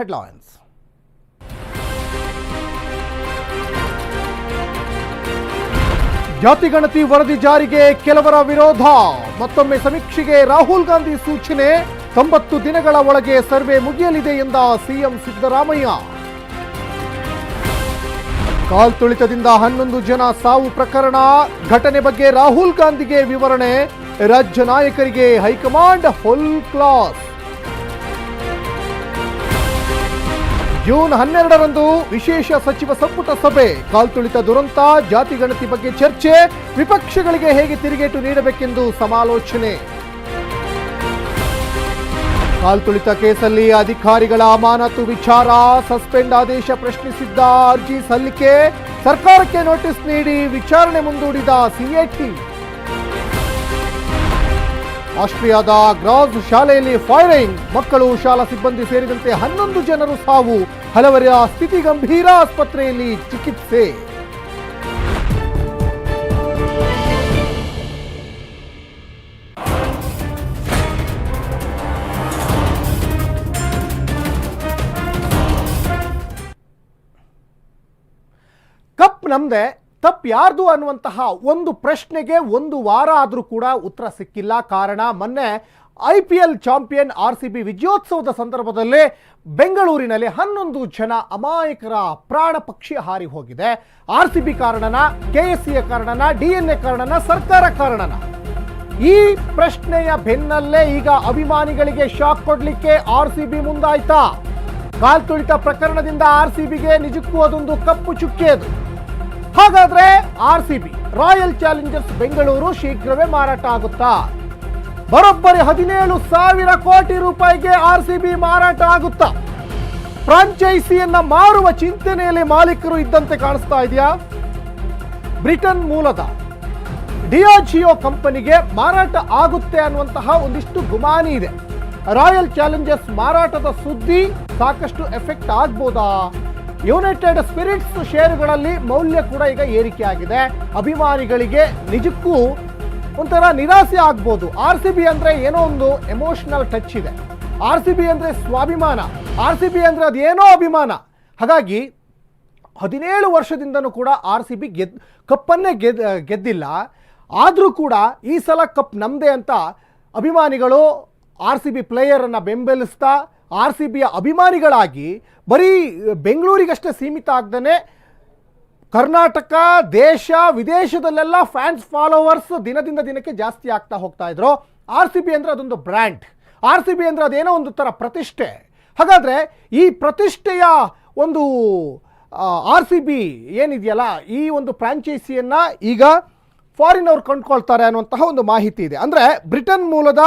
Headlines ಜಾತಿಗಣತಿ ವರದಿ ಜಾರಿಗೆ ಕೆಲವರ ವಿರೋಧ. ಮತ್ತೊಮ್ಮೆ ಸಮೀಕ್ಷೆಗೆ ರಾಹುಲ್ ಗಾಂಧಿ ಸೂಚನೆ. ತೊಂಬತ್ತು ದಿನಗಳ ಒಳಗೆ ಸರ್ವೆ ಮುಗಿಯಲಿದೆ ಎಂದ ಸಿಎಂ ಸಿದ್ದರಾಮಯ್ಯ. ಕಾಲ್ತುಳಿತದಿಂದ ಹನ್ನೊಂದು ಜನ ಸಾವು ಪ್ರಕರಣ. ಘಟನೆ ಬಗ್ಗೆ ರಾಹುಲ್ ಗಾಂಧಿಗೆ ವಿವರಣೆ. ರಾಜ್ಯ ನಾಯಕರಿಗೆ ಹೈಕಮಾಂಡ್ ಫುಲ್ ಕ್ಲಾಸ್. ಜೂನ್ ಹನ್ನೆರಡರಂದು ವಿಶೇಷ ಸಚಿವ ಸಂಪುಟ ಸಭೆ. ಕಾಲ್ತುಳಿತ ದುರಂತ, ಜಾತಿ ಗಣತಿ ಬಗ್ಗೆ ಚರ್ಚೆ, ವಿಪಕ್ಷಗಳಿಗೆ ಹೇಗೆ ತಿರುಗೇಟು ನೀಡಬೇಕೆಂದು ಸಮಾಲೋಚನೆ. ಕಾಲ್ತುಳಿತ ಕೇಸಲ್ಲಿ ಅಧಿಕಾರಿಗಳ ಅಮಾನತು ವಿಚಾರ, ಸಸ್ಪೆಂಡ್ ಆದೇಶ ಪ್ರಶ್ನಿಸಿದ್ದ ಅರ್ಜಿ ಸಲ್ಲಿಕೆ, ಸರ್ಕಾರಕ್ಕೆ ನೋಟಿಸ್ ನೀಡಿ ವಿಚಾರಣೆ ಮುಂದೂಡಿದ ಸಿಎಟಿ ಆಸ್ಟ್ರಿಯಾದ ಗ್ರಾಸ್ ಶಾಲೆಯಲ್ಲಿ ಫೈರಿಂಗ್, ಮಕ್ಕಳು ಶಾಲಾ ಸಿಬ್ಬಂದಿ ಸೇರಿದಂತೆ ಹನ್ನೊಂದು ಜನರು ಸಾವು. ಹಲವರ ಸ್ಥಿತಿ ಗಂಭೀರ ಆಸ್ಪತ್ರೆಯಲ್ಲಿ ಚಿಕಿತ್ಸೆ. ಕಪ್ ನಮ್ದೆ ತಪ್ಪು ಯಾರ್ದು ಅನ್ನುವಂತಹ ಒಂದು ಪ್ರಶ್ನೆಗೆ ಒಂದು ವಾರ ಆದರೂ ಕೂಡ ಉತ್ತರ ಸಿಕ್ಕಿಲ್ಲ. ಕಾರಣ ಮೊನ್ನೆ I P L champion R C B ವಿಜಯೋತ್ಸವದ ಸಂದರ್ಭದಲ್ಲಿ ಬೆಂಗಳೂರಿನಲ್ಲಿ ಹನ್ನೊಂದು ಜನ ಅಮಾಯಕರ ಪ್ರಾಣ ಪಕ್ಷಿ ಹಾರಿ ಹೋಗಿದೆ. ಆರ್ ಸಿ ಬಿ ಕಾರಣನ, ಕೆ ಎಸ್ ಸಿಯ ಕಾರಣನ, ಡಿ ಎನ್ ಎ ಕಾರಣನ, ಸರ್ಕಾರ ಕಾರಣನ? ಈ ಪ್ರಶ್ನೆಯ ಬೆನ್ನಲ್ಲೇ ಈಗ ಅಭಿಮಾನಿಗಳಿಗೆ ಶಾಕ್ ಕೊಡಲಿಕ್ಕೆ ಆರ್ ಸಿ ಬಿ ಮುಂದಾಯ್ತಾ? ಕಾಲ್ತುಳಿತ ಪ್ರಕರಣದಿಂದ ಆರ್ ಸಿ ಬಿಗೆ ನಿಜಕ್ಕೂ ಅದೊಂದು ಕಪ್ಪು ಚುಕ್ಕೆ ಅದು ಹಾಗಾದ್ರೆ R C B Royal Challengers Bengaluru ಶೀಘ್ರವೇ ಮಾರಾಟ ಆಗುತ್ತಾ? ಬರೋಬ್ಬರಿ ಹದಿನೇಳು ಸಾವಿರ ಕೋಟಿ ರೂಪಾಯಿಗೆ ಆರ್ ಸಿ ಬಿ ಮಾರಾಟ ಆಗುತ್ತಾ? ಫ್ರಾಂಚೈಸಿಯನ್ನ ಮಾರುವ ಚಿಂತನೆಯಲ್ಲಿ ಮಾಲೀಕರು ಇದ್ದಂತೆ ಕಾಣಿಸ್ತಾ ಇದೆಯಾ? ಬ್ರಿಟನ್ ಮೂಲದ ಡಿಯಾಜಿಯೋ ಕಂಪನಿಗೆ ಮಾರಾಟ ಆಗುತ್ತೆ ಅನ್ನುವಂತಹ ಒಂದಿಷ್ಟು ಗುಮಾನಿ ಇದೆ. ರಾಯಲ್ ಚಾಲೆಂಜರ್ಸ್ ಮಾರಾಟದ ಸುದ್ದಿ ಸಾಕಷ್ಟು ಎಫೆಕ್ಟ್ ಆಗ್ಬೋದಾ? ಯುನೈಟೆಡ್ ಸ್ಪಿರಿಟ್ಸ್ ಷೇರುಗಳಲ್ಲಿ ಮೌಲ್ಯ ಕೂಡ ಈಗ ಏರಿಕೆ ಆಗಿದೆ ಅಭಿಮಾನಿಗಳಿಗೆ ನಿಜಕ್ಕೂ ಒಂಥರ ನಿರಾಸೆ ಆಗ್ಬೋದು. ಆರ್ ಸಿ ಬಿ ಅಂದ್ರೆ ಏನೋ ಒಂದು ಎಮೋಷನಲ್ ಟಚ್ ಇದೆ. ಆರ್ ಸಿ ಬಿ ಅಂದ್ರೆ ಸ್ವಾಭಿಮಾನ. ಆರ್ ಸಿ ಬಿ ಅಂದರೆ ಅದೇನೋ ಅಭಿಮಾನ. ಹಾಗಾಗಿ ಹದಿನೇಳು ವರ್ಷದಿಂದನೂ ಕೂಡ ಆರ್ ಸಿ ಬಿ ಗೆದ್, ಕಪ್ಪನ್ನೇ ಗೆದ್, ಗೆದ್ದಿಲ್ಲ. ಆದರೂ ಕೂಡ ಈ ಸಲ ಕಪ್ ನಮ್ಮದೇ ಅಂತ ಅಭಿಮಾನಿಗಳು ಆರ್ ಸಿ ಬಿ ಪ್ಲೇಯರನ್ನು ಬೆಂಬಲಿಸ್ತಾ ಆರ್ ಸಿ ಬಿಯ ಅಭಿಮಾನಿಗಳಾಗಿ ಬರೀ ಬೆಂಗಳೂರಿಗಷ್ಟೇ ಸೀಮಿತ ಆಗ್ದೇ ಕರ್ನಾಟಕ, ದೇಶ, ವಿದೇಶದಲ್ಲೆಲ್ಲ ಫ್ಯಾನ್ಸ್, ಫಾಲೋವರ್ಸ್ ದಿನದಿಂದ ದಿನಕ್ಕೆ ಜಾಸ್ತಿ ಆಗ್ತಾ ಹೋಗ್ತಾ ಇದ್ರು. ಆರ್ ಸಿ ಬಿ ಅಂದರೆ ಅದೊಂದು ಬ್ರ್ಯಾಂಡ್. ಆರ್ ಸಿ ಬಿ ಅಂದರೆ ಅದೇನೋ ಒಂದು ಥರ ಪ್ರತಿಷ್ಠೆ. ಹಾಗಾದರೆ ಈ ಪ್ರತಿಷ್ಠೆಯ ಒಂದು ಆರ್ ಸಿ ಬಿ ಏನಿದೆಯಲ್ಲ, ಈ ಒಂದು ಫ್ರಾಂಚೈಸಿಯನ್ನು ಈಗ ಫಾರಿನ್ ಅವ್ರು ಕೊಂಡ್ಕೊಳ್ತಾರೆ ಅನ್ನುವಂತಹ ಒಂದು ಮಾಹಿತಿ ಇದೆ. ಅಂದರೆ ಬ್ರಿಟನ್ ಮೂಲದ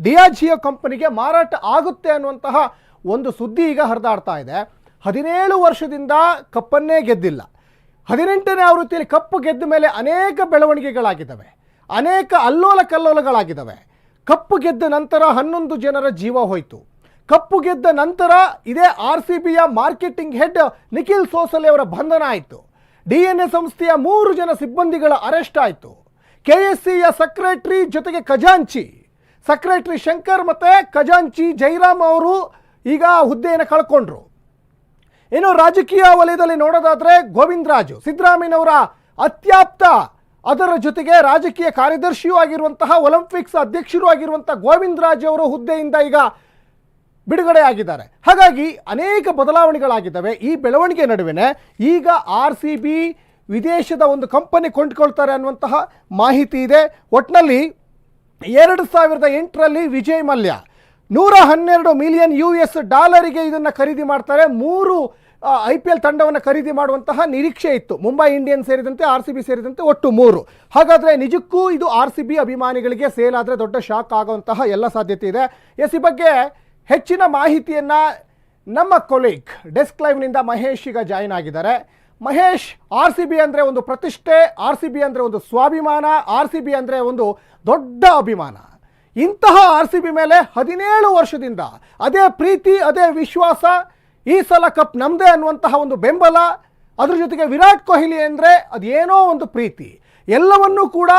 ಡಿಯಾಜಿಯೋ ಕಂಪನಿಗೆ ಮಾರಾಟ ಆಗುತ್ತೆ ಅನ್ನುವಂತಹ ಒಂದು ಸುದ್ದಿ ಈಗ ಹರಿದಾಡ್ತಾ ಇದೆ. ಹದಿನೇಳು ವರ್ಷದಿಂದ ಕಪ್ಪನ್ನೇ ಗೆದ್ದಿಲ್ಲ. ಹದಿನೆಂಟನೇ ಆವೃತ್ತಿಯಲ್ಲಿ ಕಪ್ಪು ಗೆದ್ದ ಮೇಲೆ ಅನೇಕ ಬೆಳವಣಿಗೆಗಳಾಗಿದ್ದಾವೆ. ಅನೇಕ ಅಲ್ಲೋಲ ಕಲ್ಲೋಲಗಳಾಗಿದ್ದಾವೆ. ಕಪ್ಪು ಗೆದ್ದ ನಂತರ ಹನ್ನೊಂದು ಜನರ ಜೀವ ಹೋಯಿತು. ಕಪ್ಪು ಗೆದ್ದ ನಂತರ ಇದೇ ಆರ್ ಸಿ ಬಿಯ ಮಾರ್ಕೆಟಿಂಗ್ ಹೆಡ್ ನಿಖಿಲ್ ಸೋಸಲೆ ಅವರ ಬಂಧನ ಆಯಿತು. ಡಿ ಎನ್ ಎ ಸಂಸ್ಥೆಯ ಮೂರು ಜನ ಸಿಬ್ಬಂದಿಗಳ ಅರೆಸ್ಟ್ ಆಯಿತು. ಕೆ ಎಸ್ ಸಿಯ ಸೆಕ್ರೆಟರಿ ಜೊತೆಗೆ ಖಜಾಂಚಿ. ಸೆಕ್ರೆಟರಿ ಶಂಕರ್ ಮತ್ತು ಖಜಾಂಚಿ ಜೈರಾಮ್ ಅವರು ಈಗ ಹುದ್ದೆಯನ್ನು ಕಳ್ಕೊಂಡ್ರು. ಇನ್ನು ರಾಜಕೀಯ ವಲಯದಲ್ಲಿ ನೋಡೋದಾದರೆ ಗೋವಿಂದರಾಜು, ಸಿದ್ದರಾಮಯ್ಯನವರ ಅತ್ಯಾಪ್ತ, ಅದರ ಜೊತೆಗೆ ರಾಜಕೀಯ ಕಾರ್ಯದರ್ಶಿಯೂ ಆಗಿರುವಂತಹ ಒಲಿಂಪಿಕ್ಸ್ ಅಧ್ಯಕ್ಷರೂ ಆಗಿರುವಂಥ ಗೋವಿಂದ ರಾಜ್ ಅವರು ಹುದ್ದೆಯಿಂದ ಈಗ ಬಿಡುಗಡೆ ಆಗಿದ್ದಾರೆ ಹಾಗಾಗಿ ಅನೇಕ ಬದಲಾವಣೆಗಳಾಗಿದ್ದಾವೆ. ಈ ಬೆಳವಣಿಗೆ ನಡುವೆನೆ ಈಗ ಆರ್ ಸಿ ಬಿ ವಿದೇಶದ ಒಂದು ಕಂಪನಿ ಕೊಂಡ್ಕೊಳ್ತಾರೆ ಅನ್ನುವಂತಹ ಮಾಹಿತಿ ಇದೆ. ಒಟ್ಟಿನಲ್ಲಿ ಎರಡು ಸಾವಿರದ ಎಂಟರಲ್ಲಿ ವಿಜಯ್ ಮಲ್ಯ ನೂರ ಹನ್ನೆರಡು ಮಿಲಿಯನ್ ಯು ಎಸ್ ಡಾಲರಿಗೆ ಇದನ್ನು ಖರೀದಿ ಮಾಡ್ತಾರೆ. ಮೂರು ಐ ಪಿ ಎಲ್ ತಂಡವನ್ನು ಖರೀದಿ ಮಾಡುವಂತಹ ನಿರೀಕ್ಷೆ ಇತ್ತು. ಮುಂಬೈ ಇಂಡಿಯನ್ ಸೇರಿದಂತೆ ಆರ್ ಸಿ ಬಿ ಸೇರಿದಂತೆ ಒಟ್ಟು ಮೂರು. ಹಾಗಾದರೆ ನಿಜಕ್ಕೂ ಇದು ಆರ್ ಸಿ ಬಿ ಅಭಿಮಾನಿಗಳಿಗೆ ಸೇಲ್ ಆದರೆ ದೊಡ್ಡ ಶಾಕ್ ಆಗುವಂತಹ ಎಲ್ಲ ಸಾಧ್ಯತೆ ಇದೆ. ಎಸ್, ಈ ಬಗ್ಗೆ ಹೆಚ್ಚಿನ ಮಾಹಿತಿಯನ್ನು ನಮ್ಮ ಕೊಲೀಗ್ ಡೆಸ್ಕ್ ಲೈವ್ನಿಂದ ಮಹೇಶ್ ಈಗ ಜಾಯಿನ್ ಆಗಿದ್ದಾರೆ. ಮಹೇಶ್, ಆರ್ ಸಿ ಬಿ ಅಂದರೆ ಒಂದು ಪ್ರತಿಷ್ಠೆ, ಆರ್ ಸಿ ಬಿ ಅಂದರೆ ಒಂದು ಸ್ವಾಭಿಮಾನ, ಆರ್ ಸಿ ಬಿ ಅಂದರೆ ಒಂದು ದೊಡ್ಡ ಅಭಿಮಾನ. ಇಂತಹ ಆರ್ ಸಿ ಬಿ ಮೇಲೆ ಹದಿನೇಳು ವರ್ಷದಿಂದ ಅದೇ ಪ್ರೀತಿ, ಅದೇ ವಿಶ್ವಾಸ, ಈ ಸಲ ಕಪ್ ನಮ್ಮದೇ ಅನ್ನುವಂತಹ ಒಂದು ಬೆಂಬಲ, ಅದ್ರ ಜೊತೆಗೆ ವಿರಾಟ್ ಕೊಹ್ಲಿ ಅಂದರೆ ಅದೇನೋ ಒಂದು ಪ್ರೀತಿ. ಎಲ್ಲವನ್ನೂ ಕೂಡ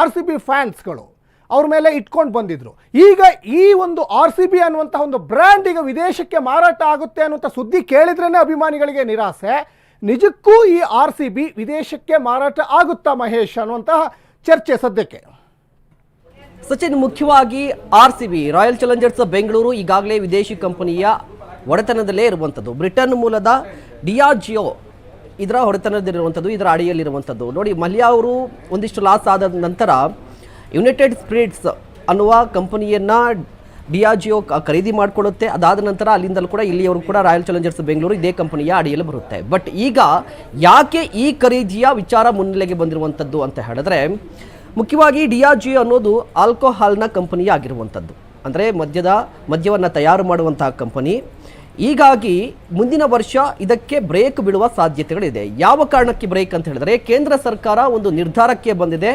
ಆರ್ ಸಿ ಬಿ ಫ್ಯಾನ್ಸ್ಗಳು ಅವ್ರ ಮೇಲೆ ಇಟ್ಕೊಂಡು ಬಂದಿದ್ರು. ಈಗ ಈ ಒಂದು ಆರ್ ಸಿ ಬಿ ಅನ್ನುವಂತಹ ಒಂದು ಬ್ರ್ಯಾಂಡ್ ಈಗ ವಿದೇಶಕ್ಕೆ ಮಾರಾಟ ಆಗುತ್ತೆ ಅನ್ನುವಂಥ ಸುದ್ದಿ ಕೇಳಿದ್ರೇ ಅಭಿಮಾನಿಗಳಿಗೆ ನಿರಾಸೆ. ನಿಜಕ್ಕೂ ಈ ಆರ್ ಸಿ ಬಿ ವಿದೇಶಕ್ಕೆ ಮಾರಾಟ ಆಗುತ್ತಾ ಮಹೇಶ್ ಅನ್ನುವಂತಹ ಚರ್ಚೆ ಸದ್ಯಕ್ಕೆ. ಸಚಿನ್ ಮುಖ್ಯವಾಗಿ R C B Royal Challengers Bengaluru ಈಗಾಗಲೇ ವಿದೇಶಿ ಕಂಪನಿಯ ಒಡೆತನದಲ್ಲೇ ಇರುವಂಥದ್ದು ಬ್ರಿಟನ್ ಮೂಲದ ಡಿಯಾಜಿಯೋ ಇದರ ಹೊಡೆತನದಲ್ಲಿರುವಂಥದ್ದು ಇದರ ಅಡಿಯಲ್ಲಿರುವಂಥದ್ದು ನೋಡಿ, ಮಲ್ಯ ಅವರು ಒಂದಿಷ್ಟು ಲಾಸ್ ಆದ ನಂತರ ಯುನೈಟೆಡ್ ಸ್ಪಿರಿಟ್ಸ್ ಅನ್ನುವ ಕಂಪನಿಯನ್ನು ಡಿಯಾಜಿಯೋ ಜಿಯೋ ಖರೀದಿ ಮಾಡಿಕೊಳ್ಳುತ್ತೆ. ಅದಾದ ನಂತರ ಅಲ್ಲಿಂದಲೂ ಕೂಡ ಇಲ್ಲಿಯವರು ಕೂಡ ರಾಯಲ್ ಚಾಲೆಂಜರ್ಸ್ ಬೆಂಗಳೂರು ಇದೇ ಕಂಪನಿಯ ಅಡಿಯಲ್ಲಿ ಬರುತ್ತೆ. ಬಟ್ ಈಗ ಯಾಕೆ ಈ ಖರೀದಿಯ ವಿಚಾರ ಮುನ್ನೆಲೆಗೆ ಬಂದಿರುವಂಥದ್ದು ಅಂತ ಹೇಳಿದ್ರೆ ಮುಖ್ಯವಾಗಿ ಡಿಯಾಜಿ ಅನ್ನೋದು ಆಲ್ಕೋಹಾಲ್ನ ಕಂಪನಿ ಆಗಿರುವಂಥದ್ದು. ಅಂದರೆ ಮದ್ಯದ, ಮದ್ಯವನ್ನು ತಯಾರು ಮಾಡುವಂತಹ ಕಂಪನಿ. ಹೀಗಾಗಿ ಮುಂದಿನ ವರ್ಷ ಇದಕ್ಕೆ ಬ್ರೇಕ್ ಬಿಡುವ ಸಾಧ್ಯತೆಗಳಿದೆ. ಯಾವ ಕಾರಣಕ್ಕೆ ಬ್ರೇಕ್ ಅಂತ ಹೇಳಿದರೆ, ಕೇಂದ್ರ ಸರ್ಕಾರ ಒಂದು ನಿರ್ಧಾರಕ್ಕೆ ಬಂದಿದೆ.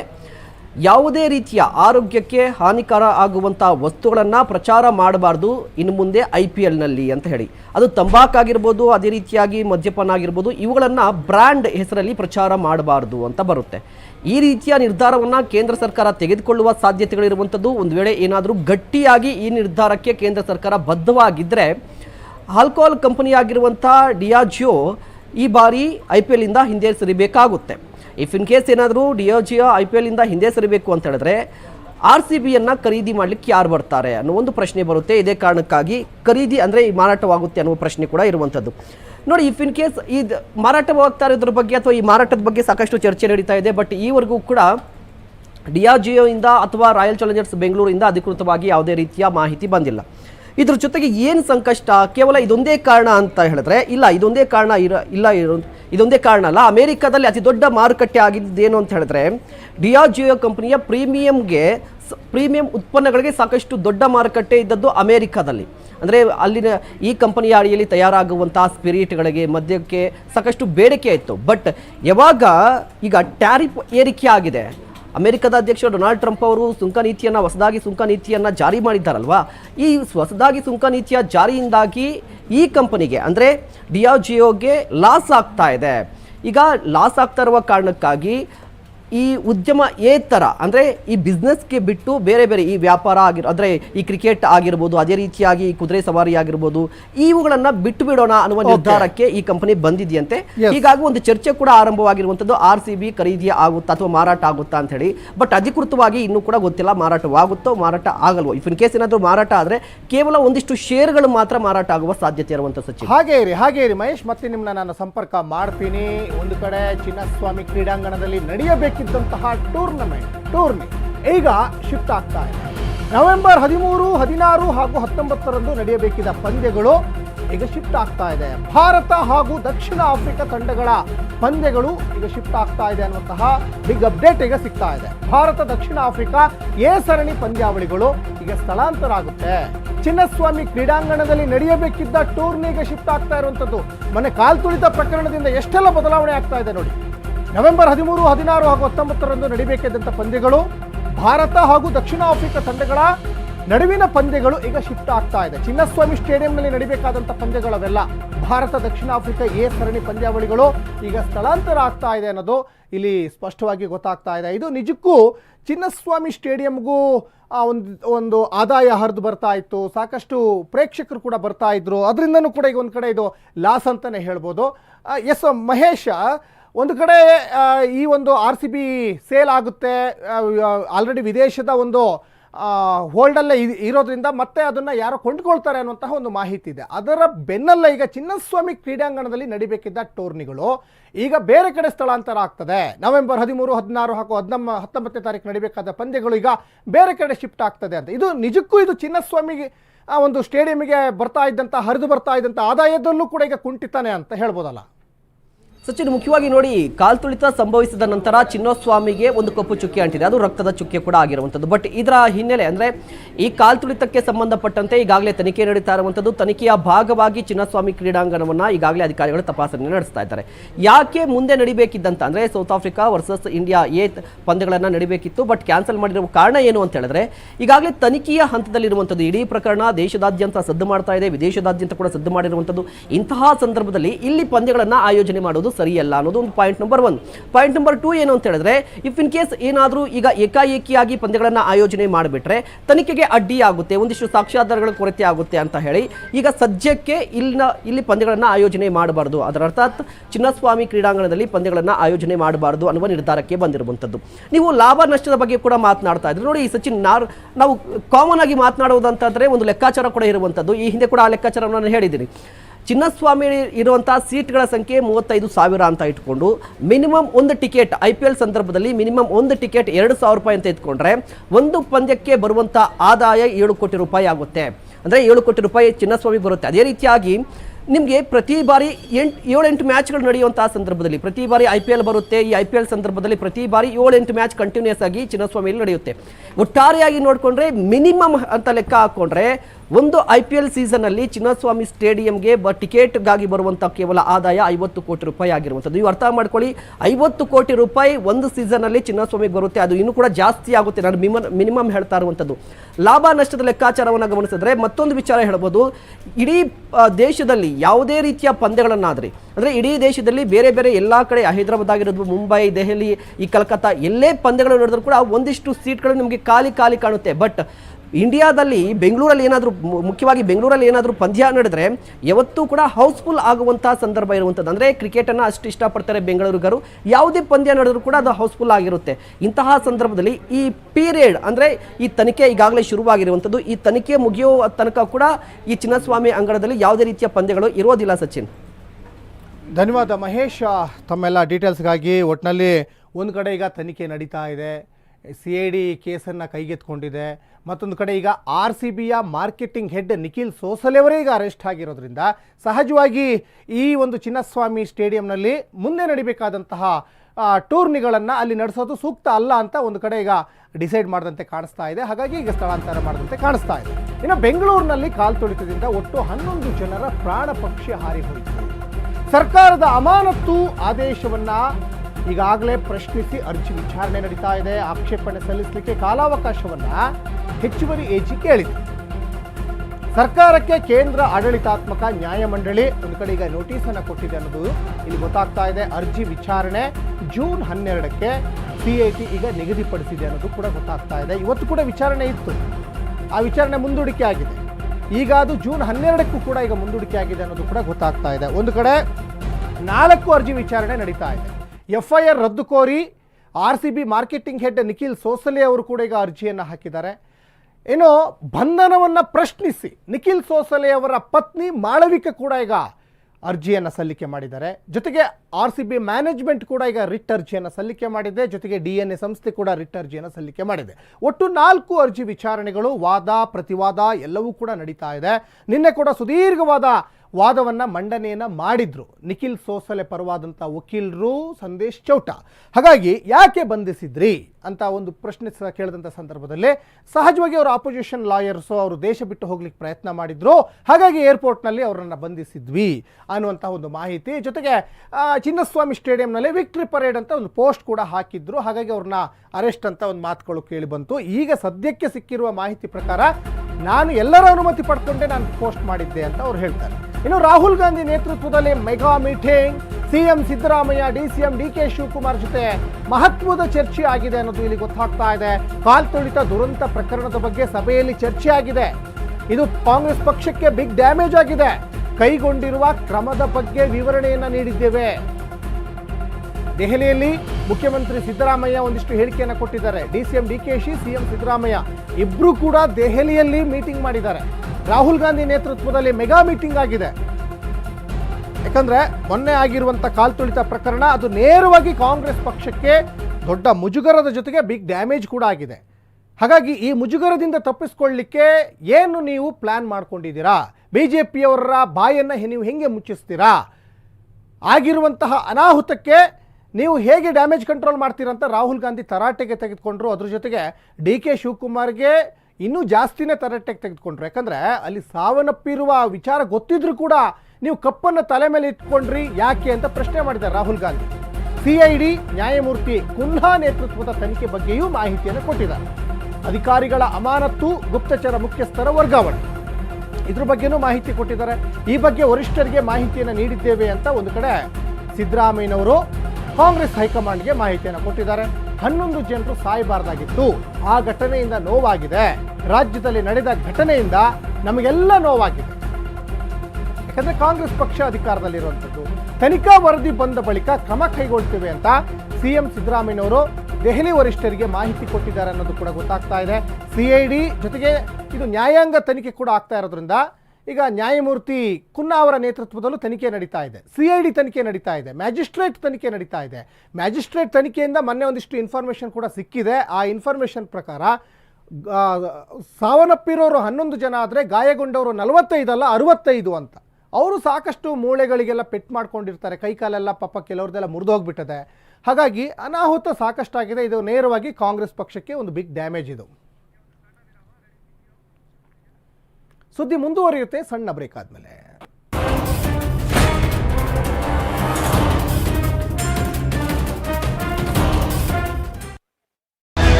ಯಾವುದೇ ರೀತಿಯ ಆರೋಗ್ಯಕ್ಕೆ ಹಾನಿಕರ ಆಗುವಂಥ ವಸ್ತುಗಳನ್ನು ಪ್ರಚಾರ ಮಾಡಬಾರ್ದು. ಇನ್ನು ಮುಂದೆ ಐ ಪಿ ಎಲ್ನಲ್ಲಿ ಅಂತ ಹೇಳಿ. ಅದು ತಂಬಾಕಾಗಿರ್ಬೋದು ಅದೇ ರೀತಿಯಾಗಿ ಮದ್ಯಪಾನ ಆಗಿರ್ಬೋದು, ಇವುಗಳನ್ನು ಬ್ರ್ಯಾಂಡ್ ಹೆಸರಲ್ಲಿ ಪ್ರಚಾರ ಮಾಡಬಾರ್ದು ಅಂತ ಬರುತ್ತೆ. ಈ ರೀತಿಯ ನಿರ್ಧಾರವನ್ನು ಕೇಂದ್ರ ಸರ್ಕಾರ ತೆಗೆದುಕೊಳ್ಳುವ ಸಾಧ್ಯತೆಗಳಿರುವಂಥದ್ದು. ಒಂದು ವೇಳೆ ಏನಾದರೂ ಗಟ್ಟಿಯಾಗಿ ಈ ನಿರ್ಧಾರಕ್ಕೆ ಕೇಂದ್ರ ಸರ್ಕಾರ ಬದ್ಧವಾಗಿದ್ದರೆ ಆಲ್ಕೋಹಾಲ್ ಕಂಪನಿಯಾಗಿರುವಂಥ ಡಿಯಾಜಿಯೋ ಈ ಬಾರಿ ಐ ಪಿ ಎಲ್ಲಿಂದ ಹಿಂದೆ ಸರಿಬೇಕಾಗುತ್ತೆ. ಇಫ್ ಇನ್ ಕೇಸ್ ಏನಾದರೂ ಡಿಯಾಜಿಯೋ ಐ ಪಿ ಎಲ್ಲಿಂದ ಹಿಂದೆ ಸರಿಬೇಕು ಅಂತ ಹೇಳಿದ್ರೆ, ಆರ್ ಸಿ ಬಿಯನ್ನು ಖರೀದಿ ಮಾಡಲಿಕ್ಕೆ ಯಾರು ಬರ್ತಾರೆ ಅನ್ನೋ ಒಂದು ಪ್ರಶ್ನೆ ಬರುತ್ತೆ. ಇದೇ ಕಾರಣಕ್ಕಾಗಿ ಖರೀದಿ ಅಂದರೆ ಈ ಮಾರಾಟವಾಗುತ್ತೆ ಅನ್ನುವ ಪ್ರಶ್ನೆ ಕೂಡ ಇರುವಂಥದ್ದು. ನೋಡಿ ಇಫ್ ಇನ್ ಕೇಸ್ ಇದು ಮಾರಾಟವಾಗ್ತಾ ಇರೋದ್ರ ಬಗ್ಗೆ ಅಥವಾ ಈ ಮಾರಾಟದ ಬಗ್ಗೆ ಸಾಕಷ್ಟು ಚರ್ಚೆ ನಡೀತಾ ಇದೆ ಬಟ್ ಈವರೆಗೂ ಕೂಡ ಡಿಯಾಜಿಯೋಯಿಂದ ಅಥವಾ ರಾಯಲ್ ಚಾಲೆಂಜರ್ಸ್ ಬೆಂಗಳೂರಿಂದ ಅಧಿಕೃತವಾಗಿ ಯಾವುದೇ ರೀತಿಯ ಮಾಹಿತಿ ಬಂದಿಲ್ಲ. ಇದ್ರ ಜೊತೆಗೆ ಏನು ಸಂಕಷ್ಟ? ಕೇವಲ ಇದೊಂದೇ ಕಾರಣ ಅಂತ ಹೇಳಿದ್ರೆ, ಇಲ್ಲ, ಇದೊಂದೇ ಕಾರಣ ಇರ, ಇಲ್ಲ, ಇರೋ, ಇದೊಂದೇ ಕಾರಣ ಅಲ್ಲ. ಅಮೆರಿಕದಲ್ಲಿ ಅತಿ ದೊಡ್ಡ ಮಾರುಕಟ್ಟೆ ಆಗಿದ್ದೇನು ಅಂತ ಹೇಳಿದ್ರೆ ಡಿಯಾಜಿಯೋ ಕಂಪನಿಯ ಪ್ರೀಮಿಯಂಗೆ ಪ್ರೀಮಿಯಂ ಉತ್ಪನ್ನಗಳಿಗೆ ಸಾಕಷ್ಟು ದೊಡ್ಡ ಮಾರುಕಟ್ಟೆ ಇದ್ದದ್ದು ಅಮೆರಿಕದಲ್ಲಿ. ಅಂದರೆ ಅಲ್ಲಿನ ಈ ಕಂಪನಿಯ ಅಡಿಯಲ್ಲಿ ತಯಾರಾಗುವಂಥ ಸ್ಪಿರಿಟ್ಗಳಿಗೆ ಮದ್ಯಕ್ಕೆ ಸಾಕಷ್ಟು ಬೇಡಿಕೆ ಇತ್ತು. ಬಟ್ ಯಾವಾಗ ಈಗ ಟ್ಯಾರಿಫ್ ಏರಿಕೆ ಆಗಿದೆ, ಅಮೆರಿಕದ ಅಧ್ಯಕ್ಷ ಡೊನಾಲ್ಡ್ ಟ್ರಂಪ್ ಅವರು ಸುಂಕ ನೀತಿಯನ್ನು, ಹೊಸದಾಗಿ ಸುಂಕ ನೀತಿಯನ್ನು ಜಾರಿ ಮಾಡಿದ್ದಾರಲ್ವಾ? ಈ ಹೊಸದಾಗಿ ಸುಂಕ ನೀತಿಯ ಜಾರಿಯಿಂದಾಗಿ ಈ ಕಂಪನಿಗೆ, ಅಂದರೆ ಡಿಯಾಜಿಯೋಗೆ ಲಾಸ್ ಆಗ್ತಾ ಇದೆ. ಈಗ ಲಾಸ್ ಆಗ್ತಾ ಇರುವ ಕಾರಣಕ್ಕಾಗಿ ಈ ಉದ್ಯಮ ಏತರ ಅಂದರೆ ಈ ಬಿಸ್ನೆಸ್ಗೆ ಬಿಟ್ಟು ಬೇರೆ ಬೇರೆ ಈ ವ್ಯಾಪಾರ ಆಗಿರೋ ಅಂದರೆ ಈ ಕ್ರಿಕೆಟ್ ಆಗಿರ್ಬೋದು ಅದೇ ರೀತಿಯಾಗಿ ಈ ಕುದುರೆ ಸವಾರಿ ಆಗಿರ್ಬೋದು ಇವುಗಳನ್ನು ಬಿಟ್ಟು ಬಿಡೋಣ ಅನ್ನುವ ನಿರ್ಧಾರಕ್ಕೆ ಈ ಕಂಪನಿ ಬಂದಿದೆಯಂತೆ. ಹೀಗಾಗಿ ಒಂದು ಚರ್ಚೆ ಕೂಡ ಆರಂಭವಾಗಿರುವಂಥದ್ದು ಆರ್ ಸಿ ಬಿ ಖರೀದಿ ಆಗುತ್ತಾ ಅಥವಾ ಮಾರಾಟ ಆಗುತ್ತಾ ಅಂತ ಹೇಳಿ. ಬಟ್ ಅಧಿಕೃತವಾಗಿ ಇನ್ನೂ ಕೂಡ ಗೊತ್ತಿಲ್ಲ ಮಾರಾಟವಾಗುತ್ತೋ ಮಾರಾಟ ಆಗಲ್ವೋ. ಇಫ್ ಇನ್ ಕೇಸ್ ಏನಾದರೂ ಮಾರಾಟ ಆದರೆ ಕೇವಲ ಒಂದಿಷ್ಟು ಶೇರ್ಗಳು ಮಾತ್ರ ಮಾರಾಟ ಆಗುವ ಸಾಧ್ಯತೆ ಇರುವಂಥ ಸಚಿವ ಹಾಗೆ ಇರಿ ಹಾಗೆ ಇರಿ ಮಹೇಶ್ ಮತ್ತೆ ನಿಮ್ಮನ್ನ ನಾನು ಸಂಪರ್ಕ ಮಾಡ್ತೀನಿ. ಒಂದು ಕಡೆ ಚಿನ್ನಸ್ವಾಮಿ ಕ್ರೀಡಾಂಗಣದಲ್ಲಿ ನಡೆಯಬೇಕಿದ್ದಂತಹ ಟೂರ್ನಮೆಂಟ್, ಟೂರ್ನಿ ಈಗ ಶಿಫ್ಟ್ ಆಗ್ತಾ ಇದೆ. ನವೆಂಬರ್ ಹದಿಮೂರು, ಹದಿನಾರು ಹಾಗೂ ಹತ್ತೊಂಬತ್ತರಂದು ನಡೆಯಬೇಕಿದ್ದ ಪಂದ್ಯಗಳು ಈಗ ಶಿಫ್ಟ್ ಆಗ್ತಾ ಇದೆ. ಭಾರತ ಹಾಗೂ ದಕ್ಷಿಣ ಆಫ್ರಿಕಾ ತಂಡಗಳ ಪಂದ್ಯಗಳು ಈಗ ಶಿಫ್ಟ್ ಆಗ್ತಾ ಇದೆ ಅನ್ನುವಂತಹ ಬಿಗ್ ಅಪ್ಡೇಟ್ ಈಗ ಸಿಗ್ತಾ ಇದೆ. ಭಾರತ, ದಕ್ಷಿಣ ಆಫ್ರಿಕಾ ಎ ಸರಣಿ ಪಂದ್ಯಾವಳಿಗಳು ಈಗ ಸ್ಥಳಾಂತರ ಆಗುತ್ತೆ. ಚಿನ್ನಸ್ವಾಮಿ ಕ್ರೀಡಾಂಗಣದಲ್ಲಿ ನಡೆಯಬೇಕಿದ್ದ ಟೂರ್ನಿಗೆ ಶಿಫ್ಟ್ ಆಗ್ತಾ ಇರುವಂಥದ್ದು. ಮೊನ್ನೆ ಕಾಲ್ತುಳಿತ ಪ್ರಕರಣದಿಂದ ಎಷ್ಟೆಲ್ಲ ಬದಲಾವಣೆ ಆಗ್ತಾ ಇದೆ ನೋಡಿ. ನವೆಂಬರ್ ಹದಿಮೂರು, ಹದಿನಾರು ಹಾಗೂ ಹತ್ತೊಂಬತ್ತರಂದು ನಡೀಬೇಕಿದ್ದಂಥ ಪಂದ್ಯಗಳು ಭಾರತ ಹಾಗೂ ದಕ್ಷಿಣ ಆಫ್ರಿಕಾ ತಂಡಗಳ ನಡುವಿನ ಪಂದ್ಯಗಳು ಈಗ ಶಿಫ್ಟ್ ಆಗ್ತಾ ಇದೆ. ಚಿನ್ನಸ್ವಾಮಿ ಸ್ಟೇಡಿಯಂನಲ್ಲಿ ನಡೀಬೇಕಾದಂಥ ಪಂದ್ಯಗಳವೆಲ್ಲ ಭಾರತ, ದಕ್ಷಿಣ ಆಫ್ರಿಕಾ ಎ ಸರಣಿ ಪಂದ್ಯಾವಳಿಗಳು ಈಗ ಸ್ಥಳಾಂತರ ಆಗ್ತಾ ಇದೆ ಅನ್ನೋದು ಇಲ್ಲಿ ಸ್ಪಷ್ಟವಾಗಿ ಗೊತ್ತಾಗ್ತಾ ಇದೆ. ಇದು ನಿಜಕ್ಕೂ ಚಿನ್ನಸ್ವಾಮಿ ಸ್ಟೇಡಿಯಂಗೂ ಒಂದು ಒಂದು ಆದಾಯ ಹರಿದು ಬರ್ತಾ ಇತ್ತು. ಸಾಕಷ್ಟು ಪ್ರೇಕ್ಷಕರು ಕೂಡ ಬರ್ತಾ ಇದ್ರು. ಅದರಿಂದನೂ ಕೂಡ ಈಗ ಒಂದು ಕಡೆ ಇದು ಲಾಸ್ ಅಂತಲೇ ಹೇಳ್ಬೋದು. ಎಸ್, ಮಹೇಶ ಒಂದು ಕಡೆ ಈ ಒಂದು ಆರ್ ಸಿ ಬಿ ಸೇಲ್ ಆಗುತ್ತೆ ಆಲ್ರೆಡಿ ವಿದೇಶದ ಒಂದು ಹೋಲ್ಡಲ್ಲೇ ಇರೋದ್ರಿಂದ ಮತ್ತೆ ಅದನ್ನು ಯಾರೋ ಕೊಂಡ್ಕೊಳ್ತಾರೆ ಅನ್ನುವಂತಹ ಒಂದು ಮಾಹಿತಿ ಇದೆ. ಅದರ ಬೆನ್ನಲ್ಲೇ ಈಗ ಚಿನ್ನಸ್ವಾಮಿ ಕ್ರೀಡಾಂಗಣದಲ್ಲಿ ನಡಿಬೇಕಿದ್ದ ಟೂರ್ನಿಗಳು ಈಗ ಬೇರೆ ಕಡೆ ಸ್ಥಳಾಂತರ ಆಗ್ತದೆ. ನವೆಂಬರ್ ಹದಿಮೂರು, ಹದಿನಾರು ಹಾಗೂ ಹದಿನಮ್ಮ, ಹತ್ತೊಂಬತ್ತನೇ ತಾರೀಕು ನಡಿಬೇಕಾದ ಪಂದ್ಯಗಳು ಈಗ ಬೇರೆ ಕಡೆ ಶಿಫ್ಟ್ ಆಗ್ತದೆ ಅಂತ. ಇದು ನಿಜಕ್ಕೂ ಇದು ಚಿನ್ನಸ್ವಾಮಿಗೆ ಆ, ಒಂದು ಸ್ಟೇಡಿಯಂಗೆ ಬರ್ತಾ ಇದ್ದಂಥ ಹರಿದು ಬರ್ತಾ ಇದ್ದಂಥ ಆದಾಯದಲ್ಲೂ ಕೂಡ ಈಗ ಕುಂಟಿತಾನೆ ಅಂತ ಹೇಳ್ಬೋದಲ್ಲ. ಸಚಿನ್ ಮುಖ್ಯವಾಗಿ ನೋಡಿ ಕಾಲ್ತುಳಿತ ಸಂಭವಿಸಿದ ನಂತರ ಚಿನ್ನೋಸ್ವಾಮಿಗೆ ಒಂದು ಕಪ್ಪು ಚುಕ್ಕೆ ಅಂಟಿದೆ. ಅದು ರಕ್ತದ ಚುಕ್ಕೆ ಕೂಡ ಆಗಿರುವಂಥದ್ದು. ಬಟ್ ಇದರ ಹಿನ್ನೆಲೆ ಅಂದರೆ, ಈ ಕಾಲ್ತುಳಿತಕ್ಕೆ ಸಂಬಂಧಪಟ್ಟಂತೆ ಈಗಾಗಲೇ ತನಿಖೆ ನಡೀತಾ ಇರುವಂಥದ್ದು. ತನಿಖೆಯ ಭಾಗವಾಗಿ ಚಿನ್ನಸ್ವಾಮಿ ಕ್ರೀಡಾಂಗಣವನ್ನು ಈಗಾಗಲೇ ಅಧಿಕಾರಿಗಳು ತಪಾಸಣೆ ನಡೆಸ್ತಾ ಇದ್ದಾರೆ. ಯಾಕೆ ಮುಂದೆ ನಡಿಬೇಕಿದ್ದಂತ ಅಂದರೆ South Africa versus India A ಪಂದ್ಯಗಳನ್ನು ನಡಿಬೇಕಿತ್ತು. ಬಟ್ ಕ್ಯಾನ್ಸಲ್ ಮಾಡಿರುವ ಕಾರಣ ಏನು ಅಂತ ಹೇಳಿದ್ರೆ, ಈಗಾಗಲೇ ತನಿಖೆಯ ಹಂತದಲ್ಲಿರುವಂಥದ್ದು ಇಡೀ ಪ್ರಕರಣ ದೇಶದಾದ್ಯಂತ ಸದ್ದು ಮಾಡ್ತಾ ಇದೆ. ವಿದೇಶದಾದ್ಯಂತ ಕೂಡ ಸದ್ದು ಮಾಡಿರುವಂಥದ್ದು. ಇಂತಹ ಸಂದರ್ಭದಲ್ಲಿ ಇಲ್ಲಿ ಪಂದ್ಯಗಳನ್ನು ಆಯೋಜನೆ ಮಾಡುವುದು ಸರಿಯಲ್ಲ ಅನ್ನೋದು ಒಂದು point number one point number two ಏನು ಅಂತ ಹೇಳಿದ್ರೆ ಇಫ್ ಇನ್ ಕೇಸ್ ಏನಾದರೂ ಈಗ ಏಕಾಏಕಿಯಾಗಿ ಪಂದ್ಯಗಳನ್ನು ಆಯೋಜನೆ ಮಾಡಿಬಿಟ್ರೆ, ತನಿಖೆಗೆ ಅಡ್ಡಿ ಆಗುತ್ತೆ, ಒಂದಿಷ್ಟು ಸಾಕ್ಷ್ಯಾಧಾರಗಳ ಕೊರತೆ ಆಗುತ್ತೆ ಅಂತ ಹೇಳಿ, ಈಗ ಸದ್ಯಕ್ಕೆ ಇಲ್ಲಿನ, ಇಲ್ಲಿ ಪಂದ್ಯಗಳನ್ನು ಆಯೋಜನೆ ಮಾಡಬಾರ್ದು. ಅದರ ಅರ್ಥಾತ್ ಚಿನ್ನಸ್ವಾಮಿ ಕ್ರೀಡಾಂಗಣದಲ್ಲಿ ಪಂದ್ಯಗಳನ್ನು ಆಯೋಜನೆ ಮಾಡಬಾರ್ದು ಅನ್ನುವ ನಿರ್ಧಾರಕ್ಕೆ ಬಂದಿರುವಂಥದ್ದು. ನೀವು ಲಾಭ ನಷ್ಟದ ಬಗ್ಗೆ ಕೂಡ ಮಾತನಾಡ್ತಾ ಇದ್ರೆ. ನೋಡಿ ಸಚಿನ್, ನಾರ್ ನಾವು ಕಾಮನ್ ಆಗಿ ಮಾತನಾಡುವುದಂತಂದ್ರೆ ಒಂದು ಲೆಕ್ಕಾಚಾರ ಕೂಡ ಇರುವಂಥದ್ದು. ಈ ಹಿಂದೆ ಕೂಡ ಆ ಲೆಕ್ಕಾಚಾರವನ್ನು ನಾನು ಹೇಳಿದ್ದೀನಿ. ಚಿನ್ನಸ್ವಾಮಿ ಇರುವಂತಹ ಸೀಟ್ಗಳ ಸಂಖ್ಯೆ ಮೂವತ್ತೈದು ಸಾವಿರ ಅಂತ ಇಟ್ಕೊಂಡು ಮಿನಿಮಮ್ ಒಂದು ಟಿಕೆಟ್ ಐ ಪಿ ಎಲ್ ಸಂದರ್ಭದಲ್ಲಿ ಮಿನಿಮಮ್ ಒಂದು ಟಿಕೆಟ್ ಎರಡು ಸಾವಿರ ರೂಪಾಯಿ ಅಂತ ಇಟ್ಕೊಂಡ್ರೆ ಒಂದು ಪಂದ್ಯಕ್ಕೆ ಬರುವಂಥ ಆದಾಯ ಏಳು ಕೋಟಿ ರೂಪಾಯಿ ಆಗುತ್ತೆ. ಅಂದರೆ ಏಳು ಕೋಟಿ ರೂಪಾಯಿ ಚಿನ್ನಸ್ವಾಮಿ ಬರುತ್ತೆ. ಅದೇ ರೀತಿಯಾಗಿ ನಿಮಗೆ ಪ್ರತಿ ಬಾರಿ ಎಂಟು, ಏಳೆಂಟು ಮ್ಯಾಚ್ಗಳು ನಡೆಯುವಂತಹ ಸಂದರ್ಭದಲ್ಲಿ ಪ್ರತಿ ಬಾರಿ ಐ ಪಿ ಎಲ್ ಬರುತ್ತೆ. ಈ ಐ ಪಿ ಎಲ್ ಸಂದರ್ಭದಲ್ಲಿ ಪ್ರತಿ ಬಾರಿ ಏಳೆಂಟು ಮ್ಯಾಚ್ ಕಂಟಿನ್ಯೂಸ್ ಆಗಿ ಚಿನ್ನಸ್ವಾಮಿಯಲ್ಲಿ ನಡೆಯುತ್ತೆ. ಒಟ್ಟಾರೆಯಾಗಿ ನೋಡಿಕೊಂಡ್ರೆ ಮಿನಿಮಮ್ ಅಂತ ಲೆಕ್ಕ ಹಾಕ್ಕೊಂಡ್ರೆ ಒಂದು ಐ ಪಿ ಎಲ್ ಸೀಸನಲ್ಲಿ ಚಿನ್ನಸ್ವಾಮಿ ಸ್ಟೇಡಿಯಂಗೆ ಬ ಟಿಕೆಟ್ಗಾಗಿ ಬರುವಂಥ ಕೇವಲ ಆದಾಯ ಐವತ್ತು ಕೋಟಿ ರೂಪಾಯಿ ಆಗಿರುವಂಥದ್ದು. ನೀವು ಅರ್ಥ ಮಾಡ್ಕೊಳ್ಳಿ, ಐವತ್ತು ಕೋಟಿ ರೂಪಾಯಿ ಒಂದು ಸೀಸನಲ್ಲಿ ಚಿನ್ನಸ್ವಾಮಿಗೆ ಬರುತ್ತೆ, ಅದು ಇನ್ನೂ ಕೂಡ ಜಾಸ್ತಿ ಆಗುತ್ತೆ. ನಾನು ಮಿನಿಮಮ್ ಹೇಳ್ತಾ ಇರುವಂಥದ್ದು. ಲಾಭ ನಷ್ಟದ ಲೆಕ್ಕಾಚಾರವನ್ನು ಗಮನಿಸಿದ್ರೆ ಮತ್ತೊಂದು ವಿಚಾರ ಹೇಳ್ಬೋದು. ಇಡೀ ದೇಶದಲ್ಲಿ ಯಾವುದೇ ರೀತಿಯ ಪಂದ್ಯಗಳನ್ನಾದರೆ, ಅಂದರೆ ಇಡೀ ದೇಶದಲ್ಲಿ ಬೇರೆ ಬೇರೆ ಎಲ್ಲ ಕಡೆ, ಹೈದರಾಬಾದ್ ಆಗಿರೋದು ಮುಂಬೈ, ದೆಹಲಿ, ಈ ಕಲ್ಕತ್ತಾ, ಎಲ್ಲೇ ಪಂದ್ಯಗಳು ನಡೆದ್ರು ಕೂಡ ಒಂದಿಷ್ಟು ಸೀಟ್ಗಳು ನಿಮಗೆ ಖಾಲಿ ಖಾಲಿ ಕಾಣುತ್ತೆ. ಬಟ್ ಇಂಡಿಯಾದಲ್ಲಿ ಬೆಂಗಳೂರಲ್ಲಿ ಏನಾದರೂ ಮುಖ್ಯವಾಗಿ ಬೆಂಗಳೂರಲ್ಲಿ ಏನಾದರೂ ಪಂದ್ಯ ನಡೆದರೆ ಯಾವತ್ತೂ ಕೂಡ ಹೌಸ್ಫುಲ್ ಆಗುವಂಥ ಸಂದರ್ಭ ಇರುವಂಥದ್ದು. ಅಂದರೆ ಕ್ರಿಕೆಟನ್ನು ಅಷ್ಟು ಇಷ್ಟಪಡ್ತಾರೆ ಬೆಂಗಳೂರಿಗರು. ಯಾವುದೇ ಪಂದ್ಯ ನಡೆದರೂ ಕೂಡ ಅದು ಹೌಸ್ಫುಲ್ ಆಗಿರುತ್ತೆ. ಇಂತಹ ಸಂದರ್ಭದಲ್ಲಿ ಈ ಪೀರಿಯಡ್, ಅಂದರೆ ಈ ತನಿಖೆ ಈಗಾಗಲೇ ಶುರುವಾಗಿರುವಂಥದ್ದು. ಈ ತನಿಖೆ ಮುಗಿಯುವ ತನಕ ಕೂಡ ಈ ಚಿನ್ನಸ್ವಾಮಿ ಅಂಗಣದಲ್ಲಿ ಯಾವುದೇ ರೀತಿಯ ಪಂದ್ಯಗಳು ಇರೋದಿಲ್ಲ, ಸಚಿನ್. ಧನ್ಯವಾದ ಮಹೇಶ್. ತಮ್ಮೆಲ್ಲ ಡೀಟೇಲ್ಸ್ಗಾಗಿ ಒಟ್ಟಿನಲ್ಲಿ ಒಂದು ಕಡೆ ಈಗ ತನಿಖೆ ನಡೀತಾ ಇದೆ. ಸಿ ಐ ಡಿ ಕೇಸನ್ನು ಕೈಗೆತ್ಕೊಂಡಿದೆ ಮತ್ತೊಂದು ಕಡೆ ಈಗ ಆರ್ ಸಿ ಬಿಯ ಮಾರ್ಕೆಟಿಂಗ್ ಹೆಡ್ ನಿಖಿಲ್ ಸೋಸಲೆ ಅವರೇ ಈಗ ಅರೆಸ್ಟ್ ಆಗಿರೋದ್ರಿಂದ ಸಹಜವಾಗಿ ಈ ಒಂದು ಚಿನ್ನಸ್ವಾಮಿ ಸ್ಟೇಡಿಯಂನಲ್ಲಿ ಮುಂದೆ ನಡಿಬೇಕಾದಂತಹ ಟೂರ್ನಿಗಳನ್ನು ಅಲ್ಲಿ ನಡೆಸೋದು ಸೂಕ್ತ ಅಲ್ಲ ಅಂತ ಒಂದು ಕಡೆ ಈಗ ಡಿಸೈಡ್ ಮಾಡಿದಂತೆ ಕಾಣಿಸ್ತಾ ಇದೆ. ಹಾಗಾಗಿ ಈಗ ಸ್ಥಳಾಂತರ ಮಾಡಿದಂತೆ ಕಾಣಿಸ್ತಾ ಇದೆ. ಇನ್ನು ಬೆಂಗಳೂರಿನಲ್ಲಿ ಕಾಲ್ತುಳಿತದಿಂದ ಒಟ್ಟು ಹನ್ನೊಂದು ಜನರ ಪ್ರಾಣ ಪಕ್ಷಿ ಹಾರಿ ಹೋಯಿತು. ಸರ್ಕಾರದ ಅಮಾನತ್ತು ಆದೇಶವನ್ನ ಈಗಾಗಲೇ ಪ್ರಶ್ನಿಸಿ ಅರ್ಜಿ ವಿಚಾರಣೆ ನಡೀತಾ ಇದೆ. ಆಕ್ಷೇಪಣೆ ಸಲ್ಲಿಸಲಿಕ್ಕೆ ಕಾಲಾವಕಾಶವನ್ನ ಹೆಚ್ಚುವರಿ ಎಜಿ ಕೇಳಿದೆ. ಸರ್ಕಾರಕ್ಕೆ ಕೇಂದ್ರ ಆಡಳಿತಾತ್ಮಕ ನ್ಯಾಯಮಂಡಳಿ ಒಂದು ಕಡೆ ಈಗ ನೋಟಿಸ್ ಅನ್ನು ಕೊಟ್ಟಿದೆ ಅನ್ನೋದು ಇಲ್ಲಿ ಗೊತ್ತಾಗ್ತಾ ಇದೆ. ಅರ್ಜಿ ವಿಚಾರಣೆ ಜೂನ್ ಹನ್ನೆರಡಕ್ಕೆ ಸಿಐಟಿ ಈಗ ನಿಗದಿಪಡಿಸಿದೆ ಅನ್ನೋದು ಕೂಡ ಗೊತ್ತಾಗ್ತಾ ಇದೆ. ಇವತ್ತು ಕೂಡ ವಿಚಾರಣೆ ಇತ್ತು. ಆ ವಿಚಾರಣೆ ಮುಂದೂಡಿಕೆ ಆಗಿದೆ. ಈಗ ಅದು ಜೂನ್ ಹನ್ನೆರಡಕ್ಕೂ ಕೂಡ ಈಗ ಮುಂದೂಡಿಕೆ ಆಗಿದೆ ಅನ್ನೋದು ಕೂಡ ಗೊತ್ತಾಗ್ತಾ ಇದೆ. ಒಂದು ಕಡೆ ನಾಲ್ಕು ಅರ್ಜಿ ವಿಚಾರಣೆ ನಡೀತಾ ಇದೆ. ಎಫ್ ಐ ಆರ್ ರದ್ದು ಕೋರಿ R C B marketing head Nikhil Sosale ಅವರು ಕೂಡ ಈಗ ಅರ್ಜಿಯನ್ನು ಹಾಕಿದ್ದಾರೆ. ಇನ್ನು ಬಂಧನವನ್ನು ಪ್ರಶ್ನಿಸಿ ನಿಖಿಲ್ ಸೋಸಲೆ ಅವರ ಪತ್ನಿ ಮಾಳವಿಕ ಕೂಡ ಈಗ ಅರ್ಜಿಯನ್ನು ಸಲ್ಲಿಕೆ ಮಾಡಿದ್ದಾರೆ. ಜೊತೆಗೆ ಆರ್ ಸಿ ಬಿ ಮ್ಯಾನೇಜ್ಮೆಂಟ್ ಕೂಡ ಈಗ ರಿಟ್ ಅರ್ಜಿಯನ್ನು ಸಲ್ಲಿಕೆ ಮಾಡಿದೆ. ಜೊತೆಗೆ ಡಿ ಎನ್ ಎ ಸಂಸ್ಥೆ ಕೂಡ ರಿಟ್ ಅರ್ಜಿಯನ್ನು ಸಲ್ಲಿಕೆ ಮಾಡಿದೆ. ಒಟ್ಟು ನಾಲ್ಕು ಅರ್ಜಿ ವಿಚಾರಣೆಗಳು ವಾದ, ಪ್ರತಿವಾದ ಎಲ್ಲವೂ ಕೂಡ ನಡೀತಾ ಇದೆ. ನಿನ್ನೆ ಕೂಡ ಸುದೀರ್ಘವಾದ ವಾದವನ್ನ ಮಂಡನೆಯನ್ನ ಮಾಡಿದ್ರು. ನಿಖಿಲ್ ಸೋಸಲೆ ಪರವಾದಂಥ ವಕೀಲರು ಸಂದೇಶ್ ಚೌಟ. ಹಾಗಾಗಿ ಯಾಕೆ ಬಂಧಿಸಿದ್ರಿ? ಅಂತ ಒಂದು ಪ್ರಶ್ನೆ ಕೇಳಿದಂಥ ಸಂದರ್ಭದಲ್ಲಿ ಸಹಜವಾಗಿ ಅವರು ಆಪೋಸಿಷನ್ ಲಾಯರ್ಸು ಅವರು ದೇಶ ಬಿಟ್ಟು ಹೋಗ್ಲಿಕ್ಕೆ ಪ್ರಯತ್ನ ಮಾಡಿದ್ರು. ಹಾಗಾಗಿ ಏರ್ಪೋರ್ಟ್ನಲ್ಲಿ ಅವರನ್ನು ಬಂಧಿಸಿದ್ವಿ ಅನ್ನುವಂಥ ಒಂದು ಮಾಹಿತಿ. ಜೊತೆಗೆ ಚಿನ್ನಸ್ವಾಮಿ ಸ್ಟೇಡಿಯಂನಲ್ಲಿ ವಿಕ್ಟ್ರಿ ಪರೇಡ್ ಅಂತ ಒಂದು ಪೋಸ್ಟ್ ಕೂಡ ಹಾಕಿದ್ರು. ಹಾಗಾಗಿ ಅವ್ರನ್ನ ಅರೆಸ್ಟ್ ಅಂತ ಒಂದು ಮಾತುಗಳು ಕೇಳಿ ಬಂತು. ಈಗ ಸದ್ಯಕ್ಕೆ ಸಿಕ್ಕಿರುವ ಮಾಹಿತಿ ಪ್ರಕಾರ ನಾನು ಎಲ್ಲರ ಅನುಮತಿ ಪಡ್ಕೊಂಡೆ ನಾನು ಪೋಸ್ಟ್ ಮಾಡಿದ್ದೆ ಅಂತ ಅವ್ರು ಹೇಳ್ತಾರೆ. ಇನ್ನು ರಾಹುಲ್ ಗಾಂಧಿ ನೇತೃತ್ವದಲ್ಲಿ mega meeting CM Siddaramaiah DCM D K Shivakumar ಜೊತೆ ಮಹತ್ವದ ಚರ್ಚೆ ಆಗಿದೆ ಅನ್ನೋದು ಇಲ್ಲಿ ಗೊತ್ತಾಗ್ತಾ ಇದೆ. ಕಾಲ್ತುಳಿತ ದುರಂತ ಪ್ರಕರಣದ ಬಗ್ಗೆ ಸಭೆಯಲ್ಲಿ ಚರ್ಚೆ ಆಗಿದೆ ಇದು ಕಾಂಗ್ರೆಸ್ ಪಕ್ಷಕ್ಕೆ ಬಿಗ್ ಡ್ಯಾಮೇಜ್ ಆಗಿದೆ. ಕೈಗೊಂಡಿರುವ ಕ್ರಮದ ಬಗ್ಗೆ ವಿವರಣೆಯನ್ನ ನೀಡಿದ್ದೇವೆ. ದೆಹಲಿಯಲ್ಲಿ ಮುಖ್ಯಮಂತ್ರಿ ಸಿದ್ದರಾಮಯ್ಯ ಒಂದಿಷ್ಟು ಹೇಳಿಕೆಯನ್ನು ಕೊಟ್ಟಿದ್ದಾರೆ. ಡಿ ಸಿ ಡಿ ಕೆ ಶಿ ಸಿಎಂ ಸಿದ್ದರಾಮಯ್ಯ ಇಬ್ರು ಕೂಡ ದೆಹಲಿಯಲ್ಲಿ ಮೀಟಿಂಗ್ ಮಾಡಿದ್ದಾರೆ. ರಾಹುಲ್ ಗಾಂಧಿ ನೇತೃತ್ವದಲ್ಲಿ ಮೆಗಾ ಮೀಟಿಂಗ್ ಆಗಿದೆ. ಯಾಕಂದ್ರೆ ಮೊನ್ನೆ ಆಗಿರುವಂತ ಕಾಲ್ತುಳಿತ ಪ್ರಕರಣ, ಅದು ನೇರವಾಗಿ ಕಾಂಗ್ರೆಸ್ ಪಕ್ಷಕ್ಕೆ ದೊಡ್ಡ ಮುಜುಗರದ ಜೊತೆಗೆ ಬಿಗ್ ಡ್ಯಾಮೇಜ್ ಕೂಡ ಆಗಿದೆ. ಹಾಗಾಗಿ ಈ ಮುಜುಗರದಿಂದ ತಪ್ಪಿಸ್ಕೊಳ್ಳಿಕ್ಕೆ ಏನು ನೀವು ಪ್ಲಾನ್ ಮಾಡ್ಕೊಂಡಿದ್ದೀರಾ? ಬಿ ಜೆ ಪಿಯವರ ಬಾಯನ್ನು ನೀವು ಹೇಗೆ ಮುಚ್ಚಿಸ್ತೀರಾ? ಆಗಿರುವಂತಹ ಅನಾಹುತಕ್ಕೆ ನೀವು ಹೇಗೆ ಡ್ಯಾಮೇಜ್ ಕಂಟ್ರೋಲ್ ಮಾಡ್ತೀರಂತ ರಾಹುಲ್ ಗಾಂಧಿ ತರಾಟೆಗೆ ತೆಗೆದುಕೊಂಡ್ರು. ಅದ್ರ ಜೊತೆಗೆ ಡಿ ಕೆ ಶಿವಕುಮಾರ್ಗೆ ಇನ್ನೂ ಜಾಸ್ತಿನೇ ತರಾಟೆಗೆ ತೆಗೆದುಕೊಂಡ್ರು. ಯಾಕಂದರೆ ಅಲ್ಲಿ ಸಾವನ್ನಪ್ಪಿರುವ ವಿಚಾರ ಗೊತ್ತಿದ್ರೂ ಕೂಡ ನೀವು ಕಪ್ಪನ್ನು ತಲೆ ಮೇಲೆ ಇಟ್ಕೊಂಡ್ರಿ ಯಾಕೆ ಅಂತ ಪ್ರಶ್ನೆ ಮಾಡಿದ್ದಾರೆ ರಾಹುಲ್ ಗಾಂಧಿ. ಸಿಐಡಿ ನ್ಯಾಯಮೂರ್ತಿ ಕುನ್ಹಾ ನೇತೃತ್ವದ ತನಿಖೆ ಬಗ್ಗೆಯೂ ಮಾಹಿತಿಯನ್ನು ಕೊಟ್ಟಿದ್ದಾರೆ. ಅಧಿಕಾರಿಗಳ ಅಮಾನತ್ತು ಗುಪ್ತಚರ ಮುಖ್ಯಸ್ಥರ ವರ್ಗಾವಣೆ. ಇದ್ರ ಬಗ್ಗೆನೂ ಮಾಹಿತಿ ಕೊಟ್ಟಿದ್ದಾರೆ. ಈ ಬಗ್ಗೆ ವರಿಷ್ಠರಿಗೆ ಮಾಹಿತಿಯನ್ನು ನೀಡಿದ್ದೇವೆ ಅಂತ ಒಂದು ಕಡೆ ಸಿದ್ದರಾಮಯ್ಯನವರು ಕಾಂಗ್ರೆಸ್ ಹೈಕಮಾಂಡ್ಗೆ ಮಾಹಿತಿಯನ್ನು ಕೊಟ್ಟಿದ್ದಾರೆ. ಹನ್ನೊಂದು ಜನರು ಸಾಯಬಾರ್ದಾಗಿತ್ತು. ಆ ಘಟನೆಯಿಂದ ನೋವಾಗಿದೆ. ರಾಜ್ಯದಲ್ಲಿ ನಡೆದ ಘಟನೆಯಿಂದ ನಮಗೆಲ್ಲ ನೋವಾಗಿದೆ. ಯಾಕಂದ್ರೆ ಕಾಂಗ್ರೆಸ್ ಪಕ್ಷ ಅಧಿಕಾರದಲ್ಲಿರುವಂಥದ್ದು. ತನಿಖಾ ವರದಿ ಬಂದ ಬಳಿಕ ಕ್ರಮ ಕೈಗೊಳ್ತೇವೆ ಅಂತ ಸಿಎಂ ಸಿದ್ದರಾಮಯ್ಯನವರು ದೆಹಲಿ ವರಿಷ್ಠರಿಗೆ ಮಾಹಿತಿ ಕೊಟ್ಟಿದ್ದಾರೆ ಅನ್ನೋದು ಕೂಡ ಗೊತ್ತಾಗ್ತಾ ಇದೆ. ಸಿಐಡಿ ಜೊತೆಗೆ ಇದು ನ್ಯಾಯಾಂಗ ತನಿಖೆ ಕೂಡ ಆಗ್ತಾ ಇರೋದ್ರಿಂದ ಈಗ ನ್ಯಾಯಮೂರ್ತಿ ಕುನ್ನಾ ಅವರ ನೇತೃತ್ವದಲ್ಲೂ ತನಿಖೆ ನಡೀತಾ ಇದೆ. ಸಿಐಡಿ ತನಿಖೆ ನಡೀತಾ ಇದೆ. ಮ್ಯಾಜಿಸ್ಟ್ರೇಟ್ ತನಿಖೆ ನಡೀತಾ ಇದೆ. ಮ್ಯಾಜಿಸ್ಟ್ರೇಟ್ ತನಿಖೆಯಿಂದ ಮೊನ್ನೆ ಒಂದಿಷ್ಟು ಇನ್ಫಾರ್ಮೇಷನ್ ಕೂಡ ಸಿಕ್ಕಿದೆ. ಆ ಇನ್ಫಾರ್ಮೇಷನ್ ಪ್ರಕಾರ ಸಾವನ್ನಪ್ಪಿರೋರು ಹನ್ನೊಂದು ಜನ ಆದರೆ ಗಾಯಗೊಂಡವರು ನಲವತ್ತೈದಲ್ಲ ಅರವತ್ತೈದು ಅಂತ. ಅವರು ಸಾಕಷ್ಟು ಮೂಳೆಗಳಿಗೆಲ್ಲ ಪೆಟ್ಟು ಮಾಡ್ಕೊಂಡಿರ್ತಾರೆ. ಕೈ ಕಾಲೆಲ್ಲ ಪಾಪ ಕೆಲವ್ರದ್ದೆಲ್ಲ ಮುರಿದೋಗ್ಬಿಟ್ಟಿದೆ ಹಾಗಾಗಿ ಅನಾಹುತ ಸಾಕಷ್ಟಾಗಿದೆ. ಇದು ನೇರವಾಗಿ ಕಾಂಗ್ರೆಸ್ ಪಕ್ಷಕ್ಕೆ ಒಂದು ಬಿಗ್ ಡ್ಯಾಮೇಜ್ ಇದು. ಸುದ್ದಿ ಮುಂದುವರಿಯುತ್ತೆ. ಸಣ್ಣ ಬ್ರೇಕ್ ಆದಮೇಲೆ.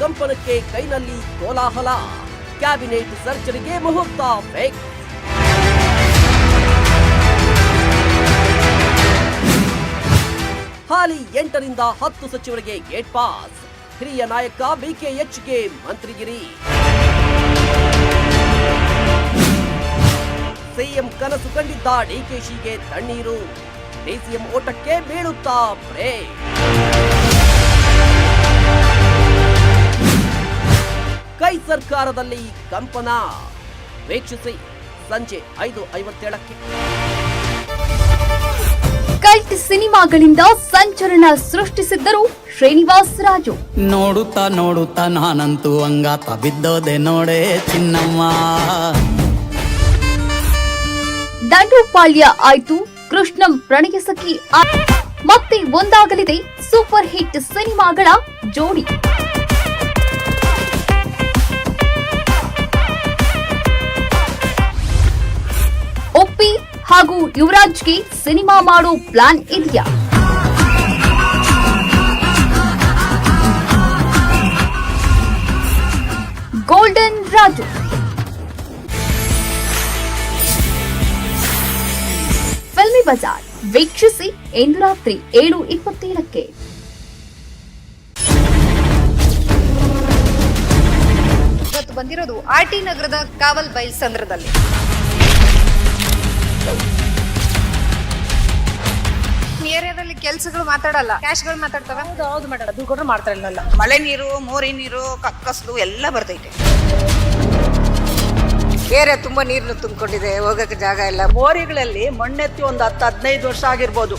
ಕಂಪನಕ್ಕೆ ಕೈನಲ್ಲಿ ಕೋಲಾಹಲ. ಕ್ಯಾಬಿನೆಟ್ ಸರ್ಜರಿಗೆ ಮುಹೂರ್ತ ಫೇಕ್ ಹಾಲಿ ಎಂಟರಿಂದ ಹತ್ತು ಸಚಿವರಿಗೆ ಗೇಟ್ ಪಾಸ್ ಹಿರಿಯ ನಾಯಕ ಬಿಕೆಎಚ್ಗೆ ಮಂತ್ರಿಗಿರಿ. ಸಿಎಂ ಕನಸು ಕಂಡಿದ್ದ ಡಿಕೆಶಿಗೆ ತಣ್ಣೀರು. ಡಿಸಿಎಂ ಓಟಕ್ಕೆ ಬೀಳುತ್ತಾ ಬ್ರೇಕ್. ಕೈ ಸರ್ಕಾರದಲ್ಲಿ ಕಂಪನ. ವೀಕ್ಷಿಸಿ ಸಂಜೆ ಐದು ಐವತ್ತೇಳಕ್ಕೆ. ಕಲ್ಟ್ ಸಿನಿಮಾಗಳಿಂದ ಸಂಚಲನ ಸೃಷ್ಟಿಸಿದ್ದರು ಶ್ರೀನಿವಾಸ್ ರಾಜು. ನೋಡುತ್ತಾ ನೋಡುತ್ತಾ ನಾನಂತೂ ಅಂಗಾತ ಬಿದ್ದೋದೆ ನೋಡೆ ಚಿನ್ನಮ್ಮ. ದಂಡುಪಾಳ್ಯ ಆಯ್ತು ಕೃಷ್ಣಂ ಪ್ರಣಯ ಸಖಿ. ಮತ್ತೆ ಒಂದಾಗಲಿದೆ ಸೂಪರ್ ಹಿಟ್ ಸಿನಿಮಾಗಳ ಜೋಡಿ. ಹಾಗೂ ಯುವರಾಜ್ಗೆ ಸಿನಿಮಾ ಮಾಡೋ ಪ್ಲಾನ್ ಇದೆಯಾ? ಗೋಲ್ಡನ್ ರಾಜು. ಫಿಲ್ಮಿ ಬಜಾರ್, ವೀಕ್ಷಿಸಿ ಇಂದು ರಾತ್ರಿ ಏಳು ಇಪ್ಪತ್ತೇಳಕ್ಕೆ. ಬಂದಿರೋದು ಆರ್ ಟಿ ನಗರದ ಕಾವಲ್ ಬೈಲ್ಸಂದ್ರದಲ್ಲಿ ಏರಿಯಾದಲ್ಲಿ ಕೆಲ್ಸಗಳು ಮಾತಾಡಲ್ಲ ಕ್ಯಾಶ್ಗಳು ಮಾತಾಡ್ತವೆ? ಹೌದು ಮೇಡಮ್ ಅದು ಕೊಟ್ಟರೆ ಮಾಡ್ತಾರೆ ಇಲ್ಲ ಮಳೆ ನೀರು ಮೋರಿ ನೀರು ಕಕ್ಕಸ್ಲು ಎಲ್ಲ ಬರ್ತೈತೆ. ಏರಿಯಾ ತುಂಬಾ ನೀರನ್ನು ತುಂಬಿಕೊಂಡಿದೆ ಹೋಗಕ್ಕೆ ಜಾಗ ಇಲ್ಲ. ಮೋರಿಗಳಲ್ಲಿ ಮಣ್ಣೆತ್ತಿ ಒಂದು ಹತ್ತು ಹದಿನೈದು ವರ್ಷ ಆಗಿರ್ಬೋದು.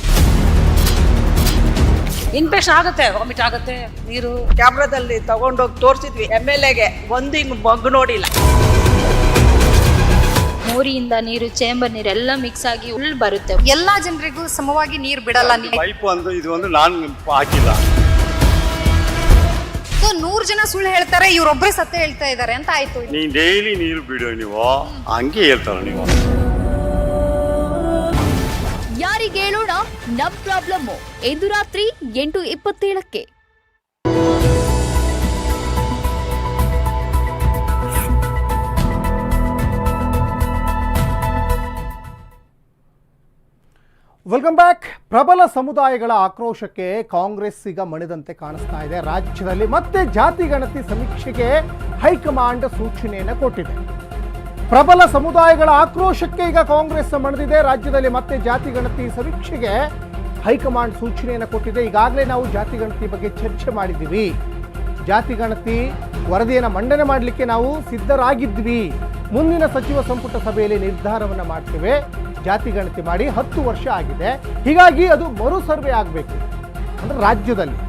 ಇನ್ಫೆಕ್ಷನ್ ಆಗುತ್ತೆ ವಾಮಿಟ್ ಆಗುತ್ತೆ ನೀರು. ಕ್ಯಾಮ್ರಾದಲ್ಲಿ ತಗೊಂಡೋಗಿ ತೋರಿಸಿದ್ವಿ ಎಂ ಎಲ್ ಎಗೆ ಒಂದು ಹಿಂಗ್ ಮಗ್ಗು ನೋಡಿಲ್ಲ. ಮೋರಿಯಿಂದ ನೀರು ಚೇಂಬರ್ ನೀರು ಎಲ್ಲ ಮಿಕ್ಸ್ ಆಗಿ ಉಳ್ ಬರುತ್ತೆ. ಎಲ್ಲಾ ಜನರಿಗೂ ಸಮವಾಗಿ ನೀರು ಬಿಡಲ್ಲ ನೀವು ಪೈಪ್ ಒಂದು ಇದು ಒಂದು ನಾನು ಹಾಕಿಲ್ಲ. ಸೊ ನೂರ್ ಜನ ಸುಳ್ಳು ಹೇಳ್ತಾರೆ ಇವ್ರೊಬ್ರೆ ಸತ್ಯ ಹೇಳ್ತಾ ಇದ್ದಾರೆ ಅಂತ ಆಯ್ತು. ನೀನ್ ಡೈಲಿ ನೀರು ಬಿಡು ನೀವು. ಹಂಗೆ ಹೇಳ್ತಾರ ನೀವು. ಯಾರಿಗೇಳೋಣ ನಮ್ ಪ್ರಾಬ್ಲಮ್ ಇಂದು ರಾತ್ರಿ ಎಂಟು ಇಪ್ಪತ್ತೇಳಕ್ಕೆ. ವೆಲ್ಕಮ್ ಬ್ಯಾಕ್ ಪ್ರಬಲ ಸಮುದಾಯಗಳ ಆಕ್ರೋಶಕ್ಕೆ ಕಾಂಗ್ರೆಸ್ ಈಗ ಮಣಿದಂತೆ ಕಾಣಿಸ್ತಾ ಇದೆ. ರಾಜ್ಯದಲ್ಲಿ ಮತ್ತೆ ಜಾತಿ ಗಣತಿ ಸಮೀಕ್ಷೆಗೆ ಹೈಕಮಾಂಡ್ ಸೂಚನೆಯನ್ನು ಕೊಟ್ಟಿದೆ. ಪ್ರಬಲ ಸಮುದಾಯಗಳ ಆಕ್ರೋಶಕ್ಕೆ ಈಗ ಕಾಂಗ್ರೆಸ್ ಮಣಿದಿದೆ. ರಾಜ್ಯದಲ್ಲಿ ಮತ್ತೆ ಜಾತಿ ಗಣತಿ ಸಮೀಕ್ಷೆಗೆ ಹೈಕಮಾಂಡ್ ಸೂಚನೆಯನ್ನು ಕೊಟ್ಟಿದೆ. ಈಗಾಗಲೇ ನಾವು ಜಾತಿ ಗಣತಿ ಬಗ್ಗೆ ಚರ್ಚೆ ಮಾಡಿದ್ದೀವಿ. ಜಾತಿ ಗಣತಿ ವರದಿಯನ್ನು ಮಂಡನೆ ಮಾಡಲಿಕ್ಕೆ ನಾವು ಸಿದ್ಧರಾಗಿದ್ವಿ. ಮುಂದಿನ ಸಚಿವ ಸಂಪುಟ ಸಭೆಯಲ್ಲಿ ನಿರ್ಧಾರವನ್ನು ಮಾಡ್ತೇವೆ. ಜಾತಿ ಗಣತಿ ಮಾಡಿ ಹತ್ತು ವರ್ಷ ಆಗಿದೆ. ಹೀಗಾಗಿ ಅದು ಮರು ಸರ್ವೆ ಆಗಬೇಕು. ಅಂದರೆ ರಾಜ್ಯದಲ್ಲಿ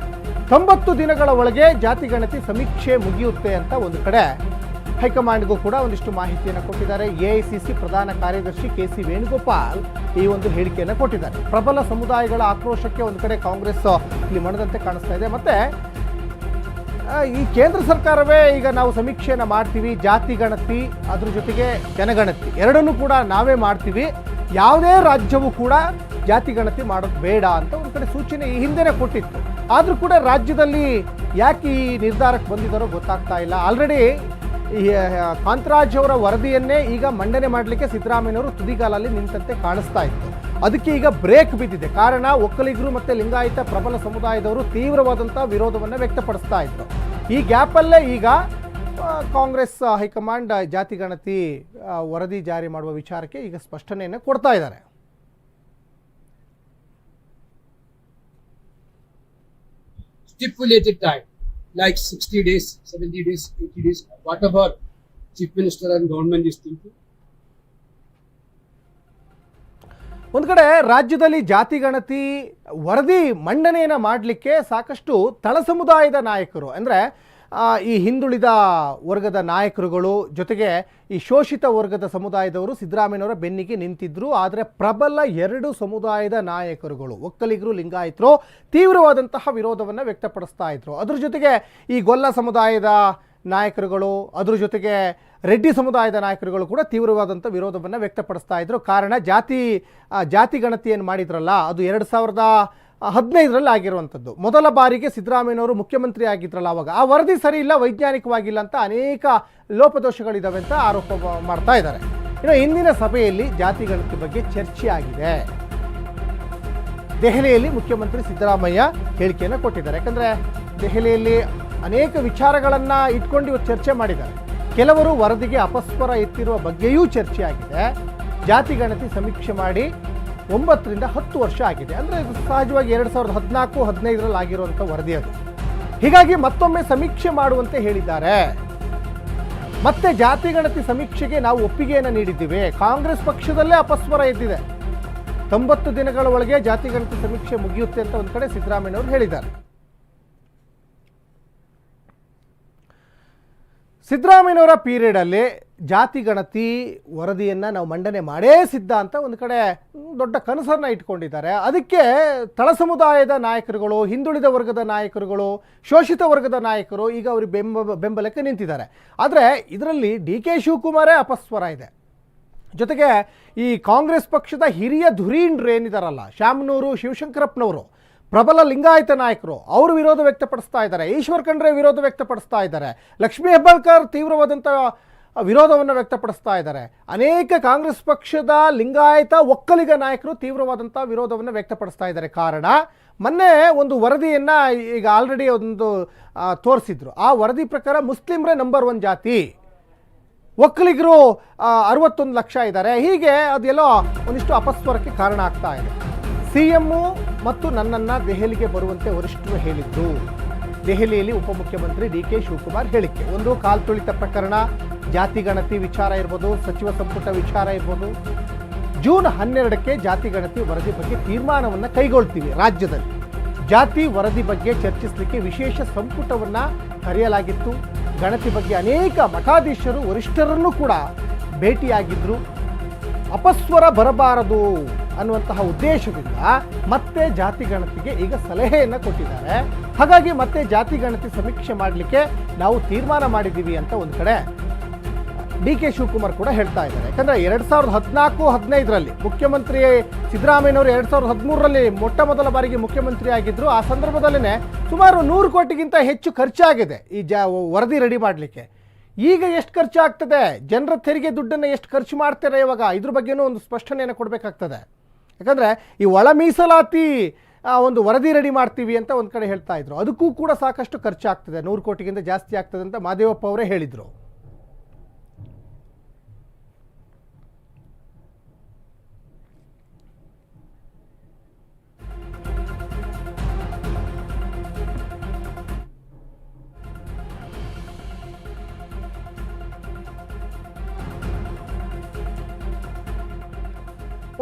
ತೊಂಬತ್ತು ದಿನಗಳ ಒಳಗೆ ಜಾತಿ ಗಣತಿ ಸಮೀಕ್ಷೆ ಮುಗಿಯುತ್ತೆ ಅಂತ ಒಂದು ಕಡೆ ಹೈಕಮಾಂಡ್ಗೂ ಕೂಡ ಒಂದಿಷ್ಟು ಮಾಹಿತಿಯನ್ನು ಕೊಟ್ಟಿದ್ದಾರೆ. ಎಐಸಿಸಿ ಪ್ರಧಾನ ಕಾರ್ಯದರ್ಶಿ ಕೆ ಸಿ ವೇಣುಗೋಪಾಲ್ ಈ ಒಂದು ಹೇಳಿಕೆಯನ್ನು ಕೊಟ್ಟಿದ್ದಾರೆ. ಪ್ರಬಲ ಸಮುದಾಯಗಳ ಆಕ್ರೋಶಕ್ಕೆ ಒಂದು ಕಡೆ ಕಾಂಗ್ರೆಸ್ ಇಲ್ಲಿ ಮಣದಂತೆ ಕಾಣಿಸ್ತಾ ಇದೆ. ಮತ್ತೆ ಈ ಕೇಂದ್ರ ಸರ್ಕಾರವೇ ಈಗ ನಾವು ಸಮೀಕ್ಷೆಯನ್ನು ಮಾಡ್ತೀವಿ. ಜಾತಿ ಗಣತಿ, ಅದ್ರ ಜೊತೆಗೆ ಜನಗಣತಿ ಎರಡನ್ನೂ ಕೂಡ ನಾವೇ ಮಾಡ್ತೀವಿ. ಯಾವುದೇ ರಾಜ್ಯವೂ ಕೂಡ ಜಾತಿ ಗಣತಿ ಮಾಡೋದು ಬೇಡ ಅಂತ ಒಂದು ಕಡೆ ಸೂಚನೆ ಈ ಹಿಂದೆನೇ ಕೊಟ್ಟಿತ್ತು. ಆದರೂ ಕೂಡ ರಾಜ್ಯದಲ್ಲಿ ಯಾಕೆ ಈ ನಿರ್ಧಾರಕ್ಕೆ ಬಂದಿದ್ದಾರೋ ಗೊತ್ತಾಗ್ತಾ ಇಲ್ಲ. ಆಲ್ರೆಡಿ ಕಾಂತರಾಜ್ ಅವರ ವರದಿಯನ್ನೇ ಈಗ ಮಂಡನೆ ಮಾಡಲಿಕ್ಕೆ ಸಿದ್ದರಾಮಯ್ಯವರು ತುದಿಗಾಲಲ್ಲಿ ನಿಂತಂತೆ ಕಾಣಿಸ್ತಾ ಇತ್ತು. ಅದಕ್ಕೆ ಈಗ ಬ್ರೇಕ್ ಬಿದ್ದಿದೆ. ಕಾರಣ ಒಕ್ಕಲಿಗರು ಮತ್ತು ಲಿಂಗಾಯತ ಪ್ರಬಲ ಸಮುದಾಯದವರು ತೀವ್ರವಾದಂಥ ವಿರೋಧವನ್ನು ವ್ಯಕ್ತಪಡಿಸ್ತಾ ಇತ್ತು ಈ ಗ್ಯಾಪಲ್ಲೇ ಈಗ ಕಾಂಗ್ರೆಸ್ ಹೈಕಮಾಂಡ್ ಜಾತಿ ಗಣತಿ ವರದಿ ಜಾರಿ ಮಾಡುವ ವಿಚಾರಕ್ಕೆ ಈಗ ಸ್ಪಷ್ಟನೆಯನ್ನು ಕೊಡ್ತಾ ಇದ್ದಾರೆ stipulated time, like 60 days, 70 days, 80 days, whatever chief minister and government is thinking. ಒಂದು ಕಡೆ ರಾಜ್ಯದಲ್ಲಿ ಜಾತಿ ಗಣತಿ ವರದಿ ಮಂಡನೆಯನ್ನು ಮಾಡಲಿಕ್ಕೆ ಸಾಕಷ್ಟು ತಳ ಸಮುದಾಯದ ನಾಯಕರು ಅಂದರೆ ಈ ಹಿಂದುಳಿದ ವರ್ಗದ ನಾಯಕರುಗಳು ಜೊತೆಗೆ ಈ ಶೋಷಿತ ವರ್ಗದ ಸಮುದಾಯದವರು ಸಿದ್ದರಾಮಯ್ಯನವರ ಬೆನ್ನಿಗೆ ನಿಂತಿದ್ರು, ಆದರೆ ಪ್ರಬಲ ಎರಡು ಸಮುದಾಯದ ನಾಯಕರುಗಳು, ಒಕ್ಕಲಿಗರು, ಲಿಂಗಾಯತರು, ತೀವ್ರವಾದಂತಹ ವಿರೋಧವನ್ನು ವ್ಯಕ್ತಪಡಿಸ್ತಾ ಇದ್ರು. ಅದ್ರ ಜೊತೆಗೆ ಈ ಗೊಲ್ಲ ಸಮುದಾಯದ ನಾಯಕರುಗಳು, ಅದ್ರ ಜೊತೆಗೆ ರೆಡ್ಡಿ ಸಮುದಾಯದ ನಾಯಕರುಗಳು ಕೂಡ ತೀವ್ರವಾದಂಥ ವಿರೋಧವನ್ನು ವ್ಯಕ್ತಪಡಿಸ್ತಾ ಇದ್ರು. ಕಾರಣ ಜಾತಿ ಜಾತಿ ಗಣತಿಯನ್ನು ಮಾಡಿದ್ರಲ್ಲ, ಅದು ಎರಡು ಸಾವಿರದ ಹದಿನೈದರಲ್ಲಿ ಆಗಿರುವಂಥದ್ದು. ಮೊದಲ ಬಾರಿಗೆ ಸಿದ್ದರಾಮಯ್ಯನವರು ಮುಖ್ಯಮಂತ್ರಿ ಆಗಿದ್ರಲ್ಲ ಅವಾಗ. ಆ ವರದಿ ಸರಿ ಇಲ್ಲ, ವೈಜ್ಞಾನಿಕವಾಗಿಲ್ಲ ಅಂತ ಅನೇಕ ಲೋಪದೋಷಗಳಿದ್ದಾವೆ ಅಂತ ಆರೋಪ ಮಾಡ್ತಾ ಇದ್ದಾರೆ. ಇನ್ನು ಇಂದಿನ ಸಭೆಯಲ್ಲಿ ಜಾತಿ ಗಣತಿ ಬಗ್ಗೆ ಚರ್ಚೆ ಆಗಿದೆ ದೆಹಲಿಯಲ್ಲಿ ಮುಖ್ಯಮಂತ್ರಿ ಸಿದ್ದರಾಮಯ್ಯ ಹೇಳಿಕೆಯನ್ನು ಕೊಟ್ಟಿದ್ದಾರೆ. ಯಾಕಂದರೆ ದೆಹಲಿಯಲ್ಲಿ ಅನೇಕ ವಿಚಾರಗಳನ್ನು ಇಟ್ಕೊಂಡು ಇವತ್ತು ಚರ್ಚೆ ಮಾಡಿದ್ದಾರೆ. ಕೆಲವರು ವರದಿಗೆ ಅಪಸ್ವರ ಎತ್ತಿರುವ ಬಗ್ಗೆಯೂ ಚರ್ಚೆ ಆಗಿದೆ ಜಾತಿ ಗಣತಿ ಸಮೀಕ್ಷೆ ಮಾಡಿ ಒಂಬತ್ತರಿಂದ ಹತ್ತು ವರ್ಷ ಆಗಿದೆ. ಅಂದರೆ ಸಹಜವಾಗಿ ಎರಡು ಸಾವಿರದ ಹದಿನಾಲ್ಕು, ಹದಿನೈದರಲ್ಲಿ ಆಗಿರುವಂಥ ವರದಿ ಅದು. ಹೀಗಾಗಿ ಮತ್ತೊಮ್ಮೆ ಸಮೀಕ್ಷೆ ಮಾಡುವಂತೆ ಹೇಳಿದ್ದಾರೆ. ಮತ್ತೆ ಜಾತಿ ಗಣತಿ ಸಮೀಕ್ಷೆಗೆ ನಾವು ಒಪ್ಪಿಗೆಯನ್ನು ನೀಡಿದ್ದೀವಿ. ಕಾಂಗ್ರೆಸ್ ಪಕ್ಷದಲ್ಲೇ ಅಪಸ್ವರ ಎದ್ದಿದೆ. ತೊಂಬತ್ತು ದಿನಗಳ ಒಳಗೆ ಜಾತಿ ಗಣತಿ ಸಮೀಕ್ಷೆ ಮುಗಿಯುತ್ತೆ ಅಂತ ಒಂದು ಕಡೆ ಸಿದ್ದರಾಮಯ್ಯನವರು ಹೇಳಿದ್ದಾರೆ. ಸಿದ್ದರಾಮಯ್ಯನವರ ಪೀರಿಯಡಲ್ಲಿ ಜಾತಿ ಗಣತಿ ವರದಿಯನ್ನು ನಾವು ಮಂಡನೆ ಮಾಡೇ ಸಿದ್ಧ ಅಂತ ಒಂದು ಕಡೆ ದೊಡ್ಡ ಕನಸನ್ನು ಇಟ್ಕೊಂಡಿದ್ದಾರೆ. ಅದಕ್ಕೆ ತಳ ಸಮುದಾಯದ ನಾಯಕರುಗಳು, ಹಿಂದುಳಿದ ವರ್ಗದ ನಾಯಕರುಗಳು, ಶೋಷಿತ ವರ್ಗದ ನಾಯಕರು ಈಗ ಅವರು ಬೆಂಬ, ಬೆಂಬಲಕ್ಕೆ ನಿಂತಿದ್ದಾರೆ. ಆದರೆ ಇದರಲ್ಲಿ ಡಿ ಕೆ ಶಿವಕುಮಾರೇ ಅಪಸ್ವರ ಇದೆ. ಜೊತೆಗೆ ಈ ಕಾಂಗ್ರೆಸ್ ಪಕ್ಷದ ಹಿರಿಯ ಧುರೀಣರು ಏನಿದಾರಲ್ಲ, ಶ್ಯಾಮನೂರು, ಶಿವಶಂಕರಪ್ಪನವರು, ಪ್ರಬಲ ಲಿಂಗಾಯತ ನಾಯಕರು, ಅವರು ವಿರೋಧ ವ್ಯಕ್ತಪಡಿಸ್ತಾ ಇದ್ದಾರೆ. ಈಶ್ವರ್ ಖಂಡ್ರೆ ವಿರೋಧ ವ್ಯಕ್ತಪಡಿಸ್ತಾ ಇದ್ದಾರೆ. ಲಕ್ಷ್ಮೀ ಹೆಬ್ಬಾಳ್ಕರ್ ತೀವ್ರವಾದಂಥ ವಿರೋಧವನ್ನು ವ್ಯಕ್ತಪಡಿಸ್ತಾ ಇದ್ದಾರೆ. ಅನೇಕ ಕಾಂಗ್ರೆಸ್ ಪಕ್ಷದ ಲಿಂಗಾಯತ ಒಕ್ಕಲಿಗ ನಾಯಕರು ತೀವ್ರವಾದಂಥ ವಿರೋಧವನ್ನು ವ್ಯಕ್ತಪಡಿಸ್ತಾ ಇದ್ದಾರೆ. ಕಾರಣ, ಮೊನ್ನೆ ಒಂದು ವರದಿಯನ್ನು ಈಗ ಆಲ್ರೆಡಿ ಒಂದು ತೋರಿಸಿದ್ರು. ಆ ವರದಿ ಪ್ರಕಾರ ಮುಸ್ಲಿಮ್ರೇ ನಂಬರ್ ಒನ್ ಜಾತಿ. ಒಕ್ಕಲಿಗರು ಅರವತ್ತೊಂದು ಲಕ್ಷ ಇದ್ದಾರೆ. ಹೀಗೆ ಅದೆಲ್ಲೋ ಒಂದಿಷ್ಟು ಅಪಸ್ವರಕ್ಕೆ ಕಾರಣ ಆಗ್ತಾ ಇದೆ. ಸಿ ಎಮ್ಮು ಮತ್ತು ನನ್ನನ್ನು ದೆಹಲಿಗೆ ಬರುವಂತೆ ವರಿಷ್ಠರು ಹೇಳಿದ್ರು ದೆಹಲಿಯಲ್ಲಿ ಉಪಮುಖ್ಯಮಂತ್ರಿ ಡಿ ಕೆ ಶಿವಕುಮಾರ್ ಹೇಳಿಕೆ. ಒಂದು ಕಾಲ್ತುಳಿತ ಪ್ರಕರಣ, ಜಾತಿ ಗಣತಿ ವಿಚಾರ ಇರ್ಬೋದು, ಸಚಿವ ಸಂಪುಟ ವಿಚಾರ ಇರ್ಬೋದು. ಜೂನ್ ಹನ್ನೆರಡಕ್ಕೆ ಜಾತಿ ಗಣತಿ ವರದಿ ಬಗ್ಗೆ ತೀರ್ಮಾನವನ್ನು ಕೈಗೊಳ್ತೀವಿ ರಾಜ್ಯದಲ್ಲಿ. ಜಾತಿ ವರದಿ ಬಗ್ಗೆ ಚರ್ಚಿಸಲಿಕ್ಕೆ ವಿಶೇಷ ಸಂಪುಟವನ್ನು ಕರೆಯಲಾಗಿತ್ತು. ಗಣತಿ ಬಗ್ಗೆ ಅನೇಕ ಮಠಾಧೀಶರು, ವರಿಷ್ಠರನ್ನು ಕೂಡ ಭೇಟಿಯಾಗಿದ್ದರು ಅಪಸ್ವರ ಬರಬಾರದು ಅನ್ನುವಂತಹ ಉದ್ದೇಶದಿಂದ ಮತ್ತೆ ಜಾತಿ ಗಣತಿಗೆ ಈಗ ಸಲಹೆಯನ್ನು ಕೊಟ್ಟಿದ್ದಾರೆ. ಹಾಗಾಗಿ ಮತ್ತೆ ಜಾತಿ ಗಣತಿ ಸಮೀಕ್ಷೆ ಮಾಡಲಿಕ್ಕೆ ನಾವು ತೀರ್ಮಾನ ಮಾಡಿದ್ದೀವಿ ಅಂತ ಒಂದು ಕಡೆ ಡಿ ಕೆ ಶಿವಕುಮಾರ್ ಕೂಡ ಹೇಳ್ತಾ ಇದ್ದಾರೆ. ಯಾಕಂದರೆ ಎರಡು ಸಾವಿರದ ಹದಿನಾಲ್ಕು, ಹದಿನೈದರಲ್ಲಿ ಮುಖ್ಯಮಂತ್ರಿ ಸಿದ್ದರಾಮಯ್ಯನವರು ಎರಡು ಸಾವಿರದ ಹದಿಮೂರರಲ್ಲಿ ಮೊಟ್ಟ ಮೊದಲ ಬಾರಿಗೆ ಮುಖ್ಯಮಂತ್ರಿ ಆಗಿದ್ದರು ಆ ಸಂದರ್ಭದಲ್ಲೇ ಸುಮಾರು ನೂರು ಕೋಟಿಗಿಂತ ಹೆಚ್ಚು ಖರ್ಚಾಗಿದೆ ಈ ಜಾ ವರದಿ ರೆಡಿ ಮಾಡಲಿಕ್ಕೆ. ಈಗ ಎಷ್ಟು ಖರ್ಚು ಆಗ್ತದೆ ಜನರ ತೆರಿಗೆ ದುಡ್ಡನ್ನು ಎಷ್ಟು ಖರ್ಚು ಮಾಡ್ತಾರೆ ಇವಾಗ? ಇದ್ರ ಬಗ್ಗೆನೂ ಒಂದು ಸ್ಪಷ್ಟನೆಯನ್ನು ಕೊಡಬೇಕಾಗ್ತದೆ. ಯಾಕಂದರೆ ಈ ಒಳ ಮೀಸಲಾತಿ ಒಂದು ವರದಿ ರೆಡಿ ಮಾಡ್ತೀವಿ ಅಂತ ಒಂದು ಕಡೆ ಹೇಳ್ತಾ ಇದ್ರು. ಅದಕ್ಕೂ ಕೂಡ ಸಾಕಷ್ಟು ಖರ್ಚಾಗ್ತದೆ. ನೂರು ಕೋಟಿಗಿಂತ ಜಾಸ್ತಿ ಆಗ್ತದೆ ಅಂತ ಮಾದೇವಪ್ಪ ಅವರೇ ಹೇಳಿದರು.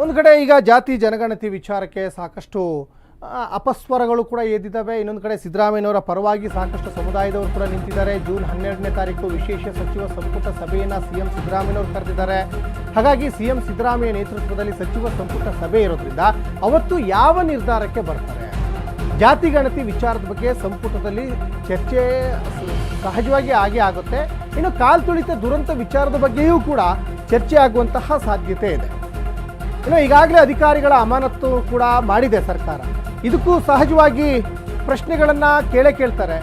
ಒಂದು ಕಡೆ ಈಗ ಜಾತಿ ಜನಗಣತಿ ವಿಚಾರಕ್ಕೆ ಸಾಕಷ್ಟು ಅಪಸ್ವರಗಳು ಕೂಡ ಎದ್ದಿದ್ದಾವೆ. ಇನ್ನೊಂದು ಕಡೆ ಸಿದ್ದರಾಮಯ್ಯನವರ ಪರವಾಗಿ ಸಾಕಷ್ಟು ಸಮುದಾಯದವರು ಕೂಡ ನಿಂತಿದ್ದಾರೆ. ಜೂನ್ ಹನ್ನೆರಡನೇ ತಾರೀಕು ವಿಶೇಷ ಸಚಿವ ಸಂಪುಟ ಸಭೆಯನ್ನು ಸಿ ಎಂ ಸಿದ್ದರಾಮಯ್ಯನವರು ಕರೆದಿದ್ದಾರೆ. ಹಾಗಾಗಿ ಸಿ ಎಂ ಸಿದ್ದರಾಮಯ್ಯ ನೇತೃತ್ವದಲ್ಲಿ ಸಚಿವ ಸಂಪುಟ ಸಭೆ ಇರೋದ್ರಿಂದ ಅವತ್ತು ಯಾವ ನಿರ್ಧಾರಕ್ಕೆ ಬರ್ತಾರೆ? ಜಾತಿ ಗಣತಿ ವಿಚಾರದ ಬಗ್ಗೆ ಸಂಪುಟದಲ್ಲಿ ಚರ್ಚೆ ಸಹಜವಾಗಿ ಆಗೇ ಆಗುತ್ತೆ. ಇನ್ನು ಕಾಲ್ತುಳಿತ ದುರಂತ ವಿಚಾರದ ಬಗ್ಗೆಯೂ ಕೂಡ ಚರ್ಚೆ ಆಗುವಂತಹ ಸಾಧ್ಯತೆ ಇದೆ. ಇನ್ನು ಈಗಾಗಲೇ ಅಧಿಕಾರಿಗಳ ಅಮಾನತ್ತು ಕೂಡ ಮಾಡಿದೆ ಸರ್ಕಾರ. ಇದಕ್ಕೂ ಸಹಜವಾಗಿ ಪ್ರಶ್ನೆಗಳನ್ನು ಕೇಳೇ ಕೇಳ್ತಾರೆ.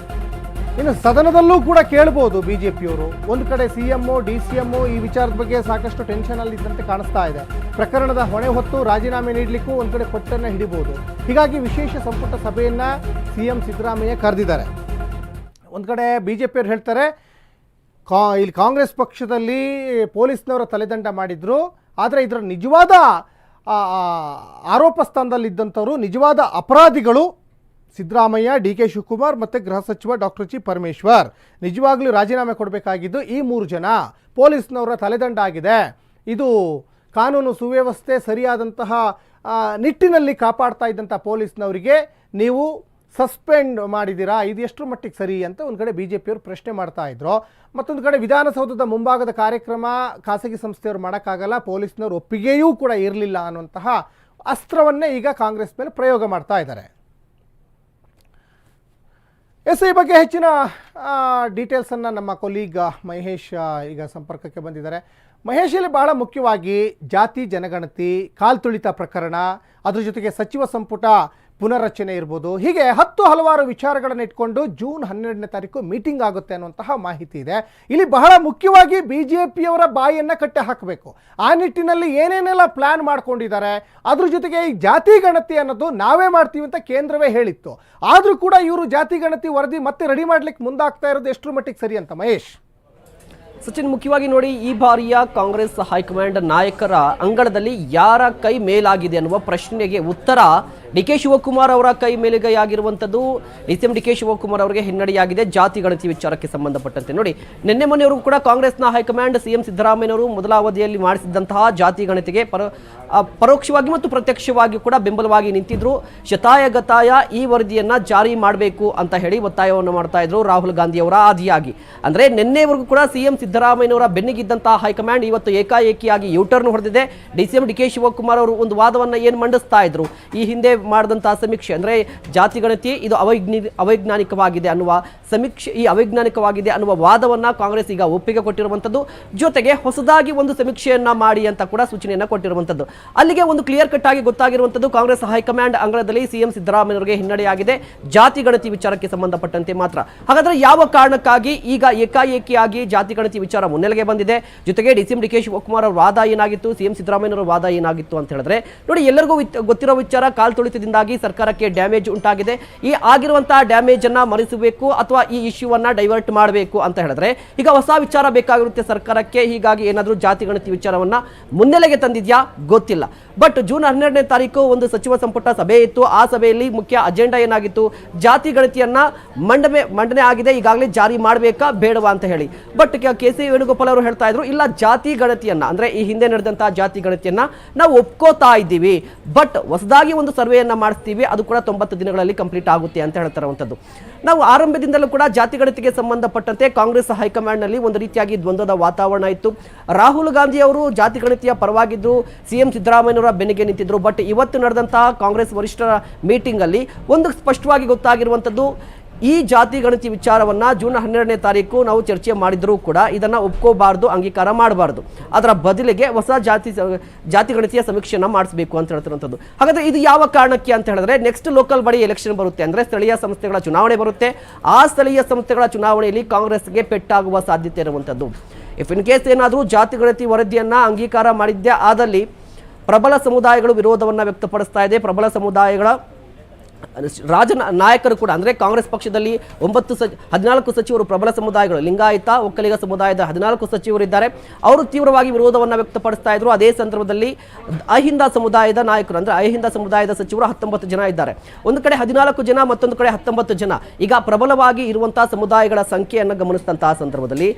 ಇನ್ನು ಸದನದಲ್ಲೂ ಕೂಡ ಕೇಳ್ಬೋದು ಬಿ ಜೆ ಪಿಯವರು ಒಂದು ಕಡೆ C M D C M ಈ ವಿಚಾರದ ಬಗ್ಗೆ ಸಾಕಷ್ಟು ಟೆನ್ಷನಲ್ಲಿ ಇದ್ದಂತೆ ಕಾಣಿಸ್ತಾ ಇದೆ. ಪ್ರಕರಣದ ಹೊಣೆ ಹೊತ್ತು ರಾಜೀನಾಮೆ ನೀಡಲಿಕ್ಕೂ ಒಂದು ಕಡೆ ಕೊಟ್ಟನ್ನು ಹಿಡಿಬೋದು. ಹೀಗಾಗಿ ವಿಶೇಷ ಸಂಪುಟ ಸಭೆಯನ್ನು ಸಿ ಎಂ ಸಿದ್ದರಾಮಯ್ಯ ಕರೆದಿದ್ದಾರೆ. ಒಂದು ಕಡೆ ಬಿ ಜೆ ಪಿಯವರು ಹೇಳ್ತಾರೆ, ಕಾ, ಇಲ್ಲಿ ಕಾಂಗ್ರೆಸ್ ಪಕ್ಷದಲ್ಲಿ ಪೊಲೀಸ್ನವರ ತಲೆದಂಡ ಮಾಡಿದ್ರು. ಆದರೆ ಇದರ ನಿಜವಾದ ಆರೋಪ ಸ್ಥಾನದಲ್ಲಿದ್ದಂಥವರು ನಿಜವಾದ ಅಪರಾಧಿಗಳು ಸಿದ್ದರಾಮಯ್ಯ ಡಿ ಕೆ ಶಿವಕುಮಾರ್ ಮತ್ತು ಗೃಹ ಸಚಿವ ಡಾಕ್ಟರ್ ಜಿ. ಪರಮೇಶ್ವರ್. ನಿಜವಾಗ್ಲೂ ರಾಜೀನಾಮೆ ಕೊಡಬೇಕಾಗಿದ್ದು ಈ ಮೂರು ಜನ. ಪೊಲೀಸ್ನವರ ತಲೆದಂಡ ಆಗಿದೆ. ಇದು ಕಾನೂನು ಸುವ್ಯವಸ್ಥೆ ಸರಿಯಾದಂತಹ ನಿಟ್ಟಿನಲ್ಲಿ ಕಾಪಾಡ್ತಾ ಇದ್ದಂಥ ಪೊಲೀಸ್ನವರಿಗೆ ನೀವು ಸಸ್ಪೆಂಡ್ ಮಾಡಿದ್ದೀರಾ? ಇದು ಎಷ್ಟರ ಮಟ್ಟಿಗೆ ಸರಿ ಅಂತ ಒಂದು ಕಡೆ ಬಿ ಜೆ ಪಿಯವರು ಪ್ರಶ್ನೆ ಮಾಡ್ತಾ ಇದ್ರು. ಮತ್ತೊಂದು ಕಡೆ ವಿಧಾನಸೌಧದ ಮುಂಭಾಗದ ಕಾರ್ಯಕ್ರಮ ಖಾಸಗಿ ಸಂಸ್ಥೆಯವರು ಮಾಡೋಕ್ಕಾಗಲ್ಲ, ಪೊಲೀಸ್ನವ್ರ ಒಪ್ಪಿಗೆಯೂ ಕೂಡ ಇರಲಿಲ್ಲ ಅನ್ನುವಂತಹ ಅಸ್ತ್ರವನ್ನೇ ಈಗ ಕಾಂಗ್ರೆಸ್ ಮೇಲೆ ಪ್ರಯೋಗ ಮಾಡ್ತಾ ಇದ್ದಾರೆ. ಎಸ್ ಈ ಬಗ್ಗೆ ಹೆಚ್ಚಿನ ಡೀಟೇಲ್ಸನ್ನು ನಮ್ಮ ಕೊಲೀಗ್ ಮಹೇಶ್ ಈಗ ಸಂಪರ್ಕಕ್ಕೆ ಬಂದಿದ್ದಾರೆ. ಮಹೇಶಲ್ಲಿ ಬಹಳ ಮುಖ್ಯವಾಗಿ ಜಾತಿ, ಜನಗಣತಿ, ಕಾಲ್ತುಳಿತ ಪ್ರಕರಣ, ಅದ್ರ ಜೊತೆಗೆ ಸಚಿವ ಸಂಪುಟ ಪುನರ್ರಚನೆ ಇರ್ಬೋದು. ಹೀಗೆ ಹತ್ತು ಹಲವಾರು ವಿಚಾರಗಳನ್ನು ಇಟ್ಕೊಂಡು ಜೂನ್ ಹನ್ನೆರಡನೇ ತಾರೀಕು ಮೀಟಿಂಗ್ ಆಗುತ್ತೆ ಅನ್ನುವಂತಹ ಮಾಹಿತಿ ಇದೆ. ಇಲ್ಲಿ ಬಹಳ ಮುಖ್ಯವಾಗಿ ಬಿ ಜೆ ಪಿಯವರ ಬಾಯಿಯನ್ನು ಕಟ್ಟೆ ಹಾಕಬೇಕು. ಆ ನಿಟ್ಟಿನಲ್ಲಿ ಏನೇನೆಲ್ಲ ಪ್ಲ್ಯಾನ್ ಮಾಡ್ಕೊಂಡಿದ್ದಾರೆ, ಅದ್ರ ಜೊತೆಗೆ ಈ ಜಾತಿ ಗಣತಿ ಅನ್ನೋದು ನಾವೇ ಮಾಡ್ತೀವಿ ಅಂತ ಕೇಂದ್ರವೇ ಹೇಳಿತ್ತು. ಆದರೂ ಕೂಡ ಇವರು ಜಾತಿ ಗಣತಿ ವರದಿ ಮತ್ತೆ ರೆಡಿ ಮಾಡ್ಲಿಕ್ಕೆ ಮುಂದಾಗ್ತಾ ಇರೋದು ಎಷ್ಟರ ಮಟ್ಟಿಗೆ ಸರಿ ಅಂತ ಮಹೇಶ್? ಸಚಿನ್, ಮುಖ್ಯವಾಗಿ ನೋಡಿ, ಈ ಬಾರಿಯ ಕಾಂಗ್ರೆಸ್ ಹೈಕಮಾಂಡ್ ನಾಯಕರ ಅಂಗಳದಲ್ಲಿ ಯಾರ ಕೈ ಮೇಲಾಗಿದೆ ಅನ್ನುವ ಪ್ರಶ್ನೆಗೆ ಉತ್ತರ ಡಿ ಕೆ ಶಿವಕುಮಾರ್ ಅವರ ಕೈ ಮೇಲುಗೈಯಾಗಿರುವಂಥದ್ದು. D C M D K Shivakumar ಅವರಿಗೆ ಹಿನ್ನಡೆಯಾಗಿದೆ. ಜಾತಿ, ಗಣತಿ ವಿಚಾರಕ್ಕೆ ಸಂಬಂಧಪಟ್ಟಂತೆ ನೋಡಿ. ನಿನ್ನೆ ಮೊನ್ನೆಯವರು ಕೂಡ ಕಾಂಗ್ರೆಸ್ನ ಹೈಕಮಾಂಡ್ ಸಿ ಎಂ ಸಿದ್ದರಾಮಯ್ಯನವರು ಮೊದಲ ಅವಧಿಯಲ್ಲಿ ಮಾಡಿಸಿದಂತಹ ಜಾತಿ, ಗಣತಿಗೆ ಪರ ಪರೋಕ್ಷವಾಗಿ ಮತ್ತು ಪ್ರತ್ಯಕ್ಷವಾಗಿ ಕೂಡ ಬೆಂಬಲವಾಗಿ ನಿಂತಿದ್ರು. ಶತಾಯ ಗತಾಯ ಈ ವರದಿಯನ್ನು ಜಾರಿ ಮಾಡಬೇಕು ಅಂತ ಹೇಳಿ ಒತ್ತಾಯವನ್ನು ಮಾಡ್ತಾ ಇದ್ರು ರಾಹುಲ್ ಗಾಂಧಿ ಅವರ ಆದಿಯಾಗಿ. ಅಂದ್ರೆ ನಿನ್ನೆವರೆಗೂ ಕೂಡ ಸಿಎಂ ಸಿದ್ದರಾಮಯ್ಯನವರ ಬೆನ್ನಿಗಿದ್ದಂತಹ ಹೈಕಮಾಂಡ್ ಇವತ್ತು ಏಕಾಏಕಿಯಾಗಿ ಯೂಟರ್ನ್ ಹೊಡೆದಿದೆ. D C M, D K Shivakumar ಅವರು ಒಂದು ವಾದವನ್ನ ಏನು ಮಂಡಿಸ್ತಾ ಇದ್ರು? ಈ ಹಿಂದೆ ಮಾಡಿದಂತಹ ಸಮೀಕ್ಷೆ, ಅಂದ್ರೆ ಜಾತಿ ಗಣತಿ ಇದು ಅವೈಜ್ಞಿ, ಅವೈಜ್ಞಾನಿಕವಾಗಿದೆ ಅನ್ನುವ ಸಮೀಕ್ಷೆ, ಈ ಅವೈಜ್ಞಾನಿಕವಾಗಿದೆ ಅನ್ನುವ ವಾದವನ್ನ ಕಾಂಗ್ರೆಸ್ ಈಗ ಒಪ್ಪಿಗೆ ಕೊಟ್ಟಿರುವಂಥದ್ದು ಜೊತೆಗೆ ಹೊಸದಾಗಿ ಒಂದು ಸಮೀಕ್ಷೆಯನ್ನ ಮಾಡಿ ಅಂತ ಕೂಡ ಸೂಚನೆಯನ್ನ ಕೊಟ್ಟಿರುವಂಥದ್ದು ಅಲ್ಲಿಗೆ ಒಂದು ಕ್ಲಿಯರ್ ಕಟ್ ಆಗಿ ಗೊತ್ತಾಗಿರುವಂಥದ್ದು ಕಾಂಗ್ರೆಸ್ ಹೈಕಮಾಂಡ್ ಅಂಗಳದಲ್ಲಿ ಸಿಎಂ ಸಿದ್ದರಾಮಯ್ಯವರಿಗೆ ಹಿನ್ನಡೆಯಾಗಿದೆ. ಜಾತಿ ಗಣತಿ ವಿಚಾರಕ್ಕೆ ಸಂಬಂಧಪಟ್ಟಂತೆ ಮಾತ್ರ. ಹಾಗಾದ್ರೆ ಯಾವ ಕಾರಣಕ್ಕಾಗಿ ಈಗ ಏಕಾಏಕಿಯಾಗಿ ಜಾತಿ ಗಣತಿ ವಿಚಾರ ಮುನ್ನೆಲೆಗೆ ಬಂದಿದೆ? ಜೊತೆಗೆ D C M D K Shivakumar ಅವರ ವಾದ ಏನಾಗಿತ್ತು? ಸಿಎಂ ಸಿದ್ದರಾಮಯ್ಯನವರ ವಾದ ಏನಾಗಿತ್ತು ಅಂತ ಹೇಳಿದ್ರೆ, ನೋಡಿ, ಎಲ್ಲರಿಗೂ ಗೊತ್ತಿರೋ ವಿಚಾರ ಕಾಲ್ ತುಳಿತದಿಂದಾಗಿ ಸರ್ಕಾರಕ್ಕೆ ಡ್ಯಾಮೇಜ್ ಉಂಟಾಗಿದೆ. ಈ ಆಗಿರುವಂತಹ ಡ್ಯಾಮೇಜ್ ಅನ್ನ ಮರೆಸಬೇಕು ಅಥವಾ ಈ ಇಶ್ಯೂವನ್ನ ಡೈವರ್ಟ್ ಮಾಡಬೇಕು ಅಂತ ಹೇಳಿದ್ರೆ ಈಗ ಹೊಸ ವಿಚಾರ ಬೇಕಾಗಿರುತ್ತೆ ಸರ್ಕಾರಕ್ಕೆ. ಹೀಗಾಗಿ ಏನಾದರೂ ಜಾತಿ, ಗಣತಿ ವಿಚಾರವನ್ನ ಮುನ್ನೆಲೆಗೆ ತಂದಿದ್ಯಾ? ಗೊತ್ತಿಲ್ಲ. ಬಟ್ ಜೂನ್ ಹನ್ನೆರಡನೇ ತಾರೀಕು ಒಂದು ಸಚಿವ ಸಂಪುಟ ಸಭೆ ಇತ್ತು. ಆ ಸಭೆಯಲ್ಲಿ ಮುಖ್ಯ ಅಜೆಂಡಾ ಏನಾಗಿತ್ತು? ಜಾತಿ, ಗಣತಿಯನ್ನ ಮಂಡನೆ ಮಂಡನೆ ಆಗಿದೆ. ಈಗಾಗಲೇ ಜಾರಿ ಮಾಡಬೇಕಾ? ಬೇಡವಾ ಅಂತ ಹೇಳಿ. ಬಟ್ ಕೆ ಸಿ ವೇಣುಗೋಪಾಲ್ ಅವರು ಹೇಳ್ತಾ ಇದ್ರು, ಇಲ್ಲ ಜಾತಿ, ಗಣತಿಯನ್ನ, ಅಂದ್ರೆ ಈ ಹಿಂದೆ ನಡೆದಂತಹ ಜಾತಿ, ಗಣತಿಯನ್ನ ನಾವು ಒಪ್ಕೋತಾ ಇದ್ದೀವಿ. ಬಟ್ ಹೊಸದಾಗಿ ಒಂದು ಸರ್ವೆಯನ್ನ ಮಾಡಿಸ್ತೀವಿ, ಅದು ಕೂಡ ತೊಂಬತ್ತು ದಿನಗಳಲ್ಲಿ ಕಂಪ್ಲೀಟ್ ಆಗುತ್ತೆ ಅಂತ ಹೇಳ್ತಾರಂಥದ್ದು ನಾವು ಆರಂಭದಿಂದಲೂ ಕೂಡ ಜಾತಿ ಗಣತಿಗೆ ಸಂಬಂಧಪಟ್ಟಂತೆ ಕಾಂಗ್ರೆಸ್ ಹೈಕಮಾಂಡ್ನಲ್ಲಿ ಒಂದು ರೀತಿಯಾಗಿ ದ್ವಂದ್ವದ ವಾತಾವರಣ ಇತ್ತು. ರಾಹುಲ್ ಗಾಂಧಿ ಅವರು ಜಾತಿ ಗಣತಿಯ ಪರವಾಗಿದ್ದರು ಸಿ ಎಂ ಸಿದ್ದರಾಮಯ್ಯನವರ ಬೆನ್ನಿಗೆ ನಿಂತಿದ್ದರು ಬಟ್ ಇವತ್ತು ನಡೆದಂತಹ ಕಾಂಗ್ರೆಸ್ ವರಿಷ್ಠರ ಮೀಟಿಂಗಲ್ಲಿ ಒಂದು ಸ್ಪಷ್ಟವಾಗಿ ಗೊತ್ತಾಗಿರುವಂಥದ್ದು ಈ ಜಾತಿ ಗಣತಿ ವಿಚಾರವನ್ನ ಜೂನ್ ಹನ್ನೆರಡನೇ ತಾರೀಕು ನಾವು ಚರ್ಚೆ ಮಾಡಿದರೂ ಕೂಡ ಇದನ್ನ ಒಪ್ಕೋಬಾರ್ದು, ಅಂಗೀಕಾರ ಮಾಡಬಾರ್ದು. ಅದರ ಬದಲಿಗೆ ಹೊಸ ಜಾತಿ ಜಾತಿ ಗಣತಿಯ ಸಮೀಕ್ಷೆಯನ್ನ ಮಾಡಿಸಬೇಕು ಅಂತ ಹೇಳ್ತಿರುವಂಥದ್ದು. ಹಾಗಾದ್ರೆ ಇದು ಯಾವ ಕಾರಣಕ್ಕೆ ಅಂತ ಹೇಳಿದ್ರೆ ನೆಕ್ಸ್ಟ್ ಲೋಕಲ್ ಬಾಡಿ ಎಲೆಕ್ಷನ್ ಬರುತ್ತೆ ಅಂದ್ರೆ ಸ್ಥಳೀಯ ಸಂಸ್ಥೆಗಳ ಚುನಾವಣೆ ಬರುತ್ತೆ. ಆ ಸ್ಥಳೀಯ ಸಂಸ್ಥೆಗಳ ಚುನಾವಣೆಯಲ್ಲಿ ಕಾಂಗ್ರೆಸ್ಗೆ ಪೆಟ್ಟಾಗುವ ಸಾಧ್ಯತೆ ಇರುವಂಥದ್ದು. ಇಫ್ ಇನ್ ಕೇಸ್ ಏನಾದರೂ ಜಾತಿ ಗಣತಿ ವರದಿಯನ್ನ ಅಂಗೀಕಾರ ಮಾಡಿದ್ದೆ ಆದಲ್ಲಿ ಪ್ರಬಲ ಸಮುದಾಯಗಳು ವಿರೋಧವನ್ನ ವ್ಯಕ್ತಪಡಿಸ್ತಾ ಇದೆ. ಪ್ರಬಲ ಸಮುದಾಯಗಳ ರಾಜ ನಾಯಕರು ಕೂಡ, ಅಂದರೆ ಕಾಂಗ್ರೆಸ್ ಪಕ್ಷದಲ್ಲಿ ಒಂಬತ್ತು ಸಚ್, ಹದಿನಾಲ್ಕು ಸಚಿವರು ಪ್ರಬಲ ಸಮುದಾಯಗಳು, ಲಿಂಗಾಯತ, ಒಕ್ಕಲಿಗ ಸಮುದಾಯದ ಹದಿನಾಲ್ಕು ಸಚಿವರಿದ್ದಾರೆ ಅವರು ತೀವ್ರವಾಗಿ ವಿರೋಧವನ್ನು ವ್ಯಕ್ತಪಡಿಸ್ತಾ ಇದ್ರು. ಅದೇ ಸಂದರ್ಭದಲ್ಲಿ ಅಹಿಂದ ಸಮುದಾಯದ ನಾಯಕರು, ಅಂದರೆ ಅಹಿಂದ ಸಮುದಾಯದ ಸಚಿವರು ಹತ್ತೊಂಬತ್ತು ಜನ ಇದ್ದಾರೆ. ಒಂದು ಕಡೆ ಹದಿನಾಲ್ಕು ಜನ, ಮತ್ತೊಂದು ಕಡೆ ಹತ್ತೊಂಬತ್ತು ಜನ. ಈಗ ಪ್ರಬಲವಾಗಿ ಇರುವಂತಹ ಸಮುದಾಯಗಳ ಸಂಖ್ಯೆಯನ್ನು ಗಮನಿಸಿದಂತಹ ಸಂದರ್ಭದಲ್ಲಿ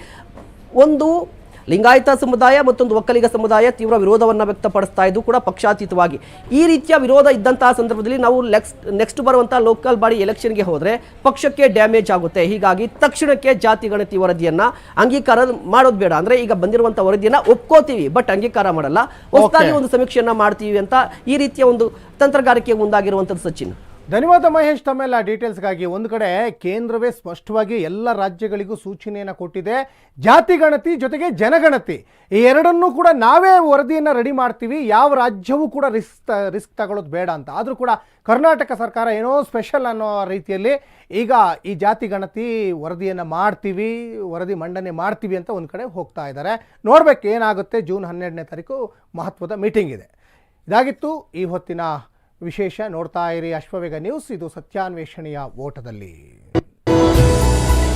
ಒಂದು ಲಿಂಗಾಯತ ಸಮುದಾಯ ಮತ್ತೊಂದು ಒಕ್ಕಲಿಗ ಸಮುದಾಯ ತೀವ್ರ ವಿರೋಧವನ್ನು ವ್ಯಕ್ತಪಡಿಸ್ತಾ ಇದ್ದು ಕೂಡ ಪಕ್ಷಾತೀತವಾಗಿ. ಈ ರೀತಿಯ ವಿರೋಧ ಇದ್ದಂತಹ ಸಂದರ್ಭದಲ್ಲಿ ನಾವು ನೆಕ್ಸ್ಟ್ ನೆಕ್ಸ್ಟ್ ಬರುವಂತಹ ಲೋಕಲ್ ಬಾಡಿ ಎಲೆಕ್ಷನ್ಗೆ ಹೋದರೆ ಪಕ್ಷಕ್ಕೆ ಡ್ಯಾಮೇಜ್ ಆಗುತ್ತೆ. ಹೀಗಾಗಿ ತಕ್ಷಣಕ್ಕೆ ಜಾತಿ ಗಣತಿ ವರದಿಯನ್ನ ಅಂಗೀಕಾರ ಮಾಡೋದು ಬೇಡ. ಅಂದ್ರೆ ಈಗ ಬಂದಿರುವಂತಹ ವರದಿಯನ್ನ ಒಪ್ಕೋತೀವಿ ಬಟ್ ಅಂಗೀಕಾರ ಮಾಡಲ್ಲ. ಹೊಸದಾಗಿ ಒಂದು ಸಮೀಕ್ಷೆಯನ್ನ ಮಾಡ್ತೀವಿ ಅಂತ ಈ ರೀತಿಯ ಒಂದು ತಂತ್ರಗಾರಿಕೆ ಮುಂದಾಗಿರುವಂಥದ್ದು ಸಚಿನ್. ಧನ್ಯವಾದ ಮಹೇಶ್, ತಮ್ಮೆಲ್ಲ ಡೀಟೇಲ್ಸ್ಗಾಗಿ. ಒಂದು ಕಡೆ ಕೇಂದ್ರವೇ ಸ್ಪಷ್ಟವಾಗಿ ಎಲ್ಲ ರಾಜ್ಯಗಳಿಗೂ ಸೂಚನೆಯನ್ನು ಕೊಟ್ಟಿದೆ. ಜಾತಿ ಗಣತಿ ಜೊತೆಗೆ ಜನಗಣತಿ. ಈ ಎರಡನ್ನೂ ಕೂಡ ನಾವೇ ವರದಿಯನ್ನು ರೆಡಿ ಮಾಡ್ತೀವಿ. ಯಾವ ರಾಜ್ಯವೂ ಕೂಡ ರಿಸ್ಕ್ ರಿಸ್ಕ್ ತಗೊಳ್ಳೋದು ಬೇಡ ಅಂತ. ಆದರೂ ಕೂಡ ಕರ್ನಾಟಕ ಸರ್ಕಾರ ಏನೋ ಸ್ಪೆಷಲ್ ಅನ್ನೋ ರೀತಿಯಲ್ಲಿ ಈಗ ಈ ಜಾತಿ ಗಣತಿ ವರದಿಯನ್ನು ಮಾಡ್ತೀವಿ, ವರದಿ ಮಂಡನೆ ಮಾಡ್ತೀವಿ ಅಂತ ಒಂದು ಕಡೆ ಹೋಗ್ತಾ ಇದ್ದಾರೆ. ನೋಡಬೇಕು ಏನಾಗುತ್ತೆ. ಜೂನ್ ಹನ್ನೆರಡನೇ ತಾರೀಕು ಮಹತ್ವದ ಮೀಟಿಂಗ್ ಇದೆ. ಇದಾಗಿತ್ತು ಈ ಹೊತ್ತಿನ ವಿಶೇಷ ನೋಡ್ತಾ ಇರಿ ಅಶ್ವವೇಗ ನ್ಯೂಸ್ ಇದು ಸತ್ಯಾನ್ವೇಷಣೆಯ ಓಟದಲ್ಲಿ.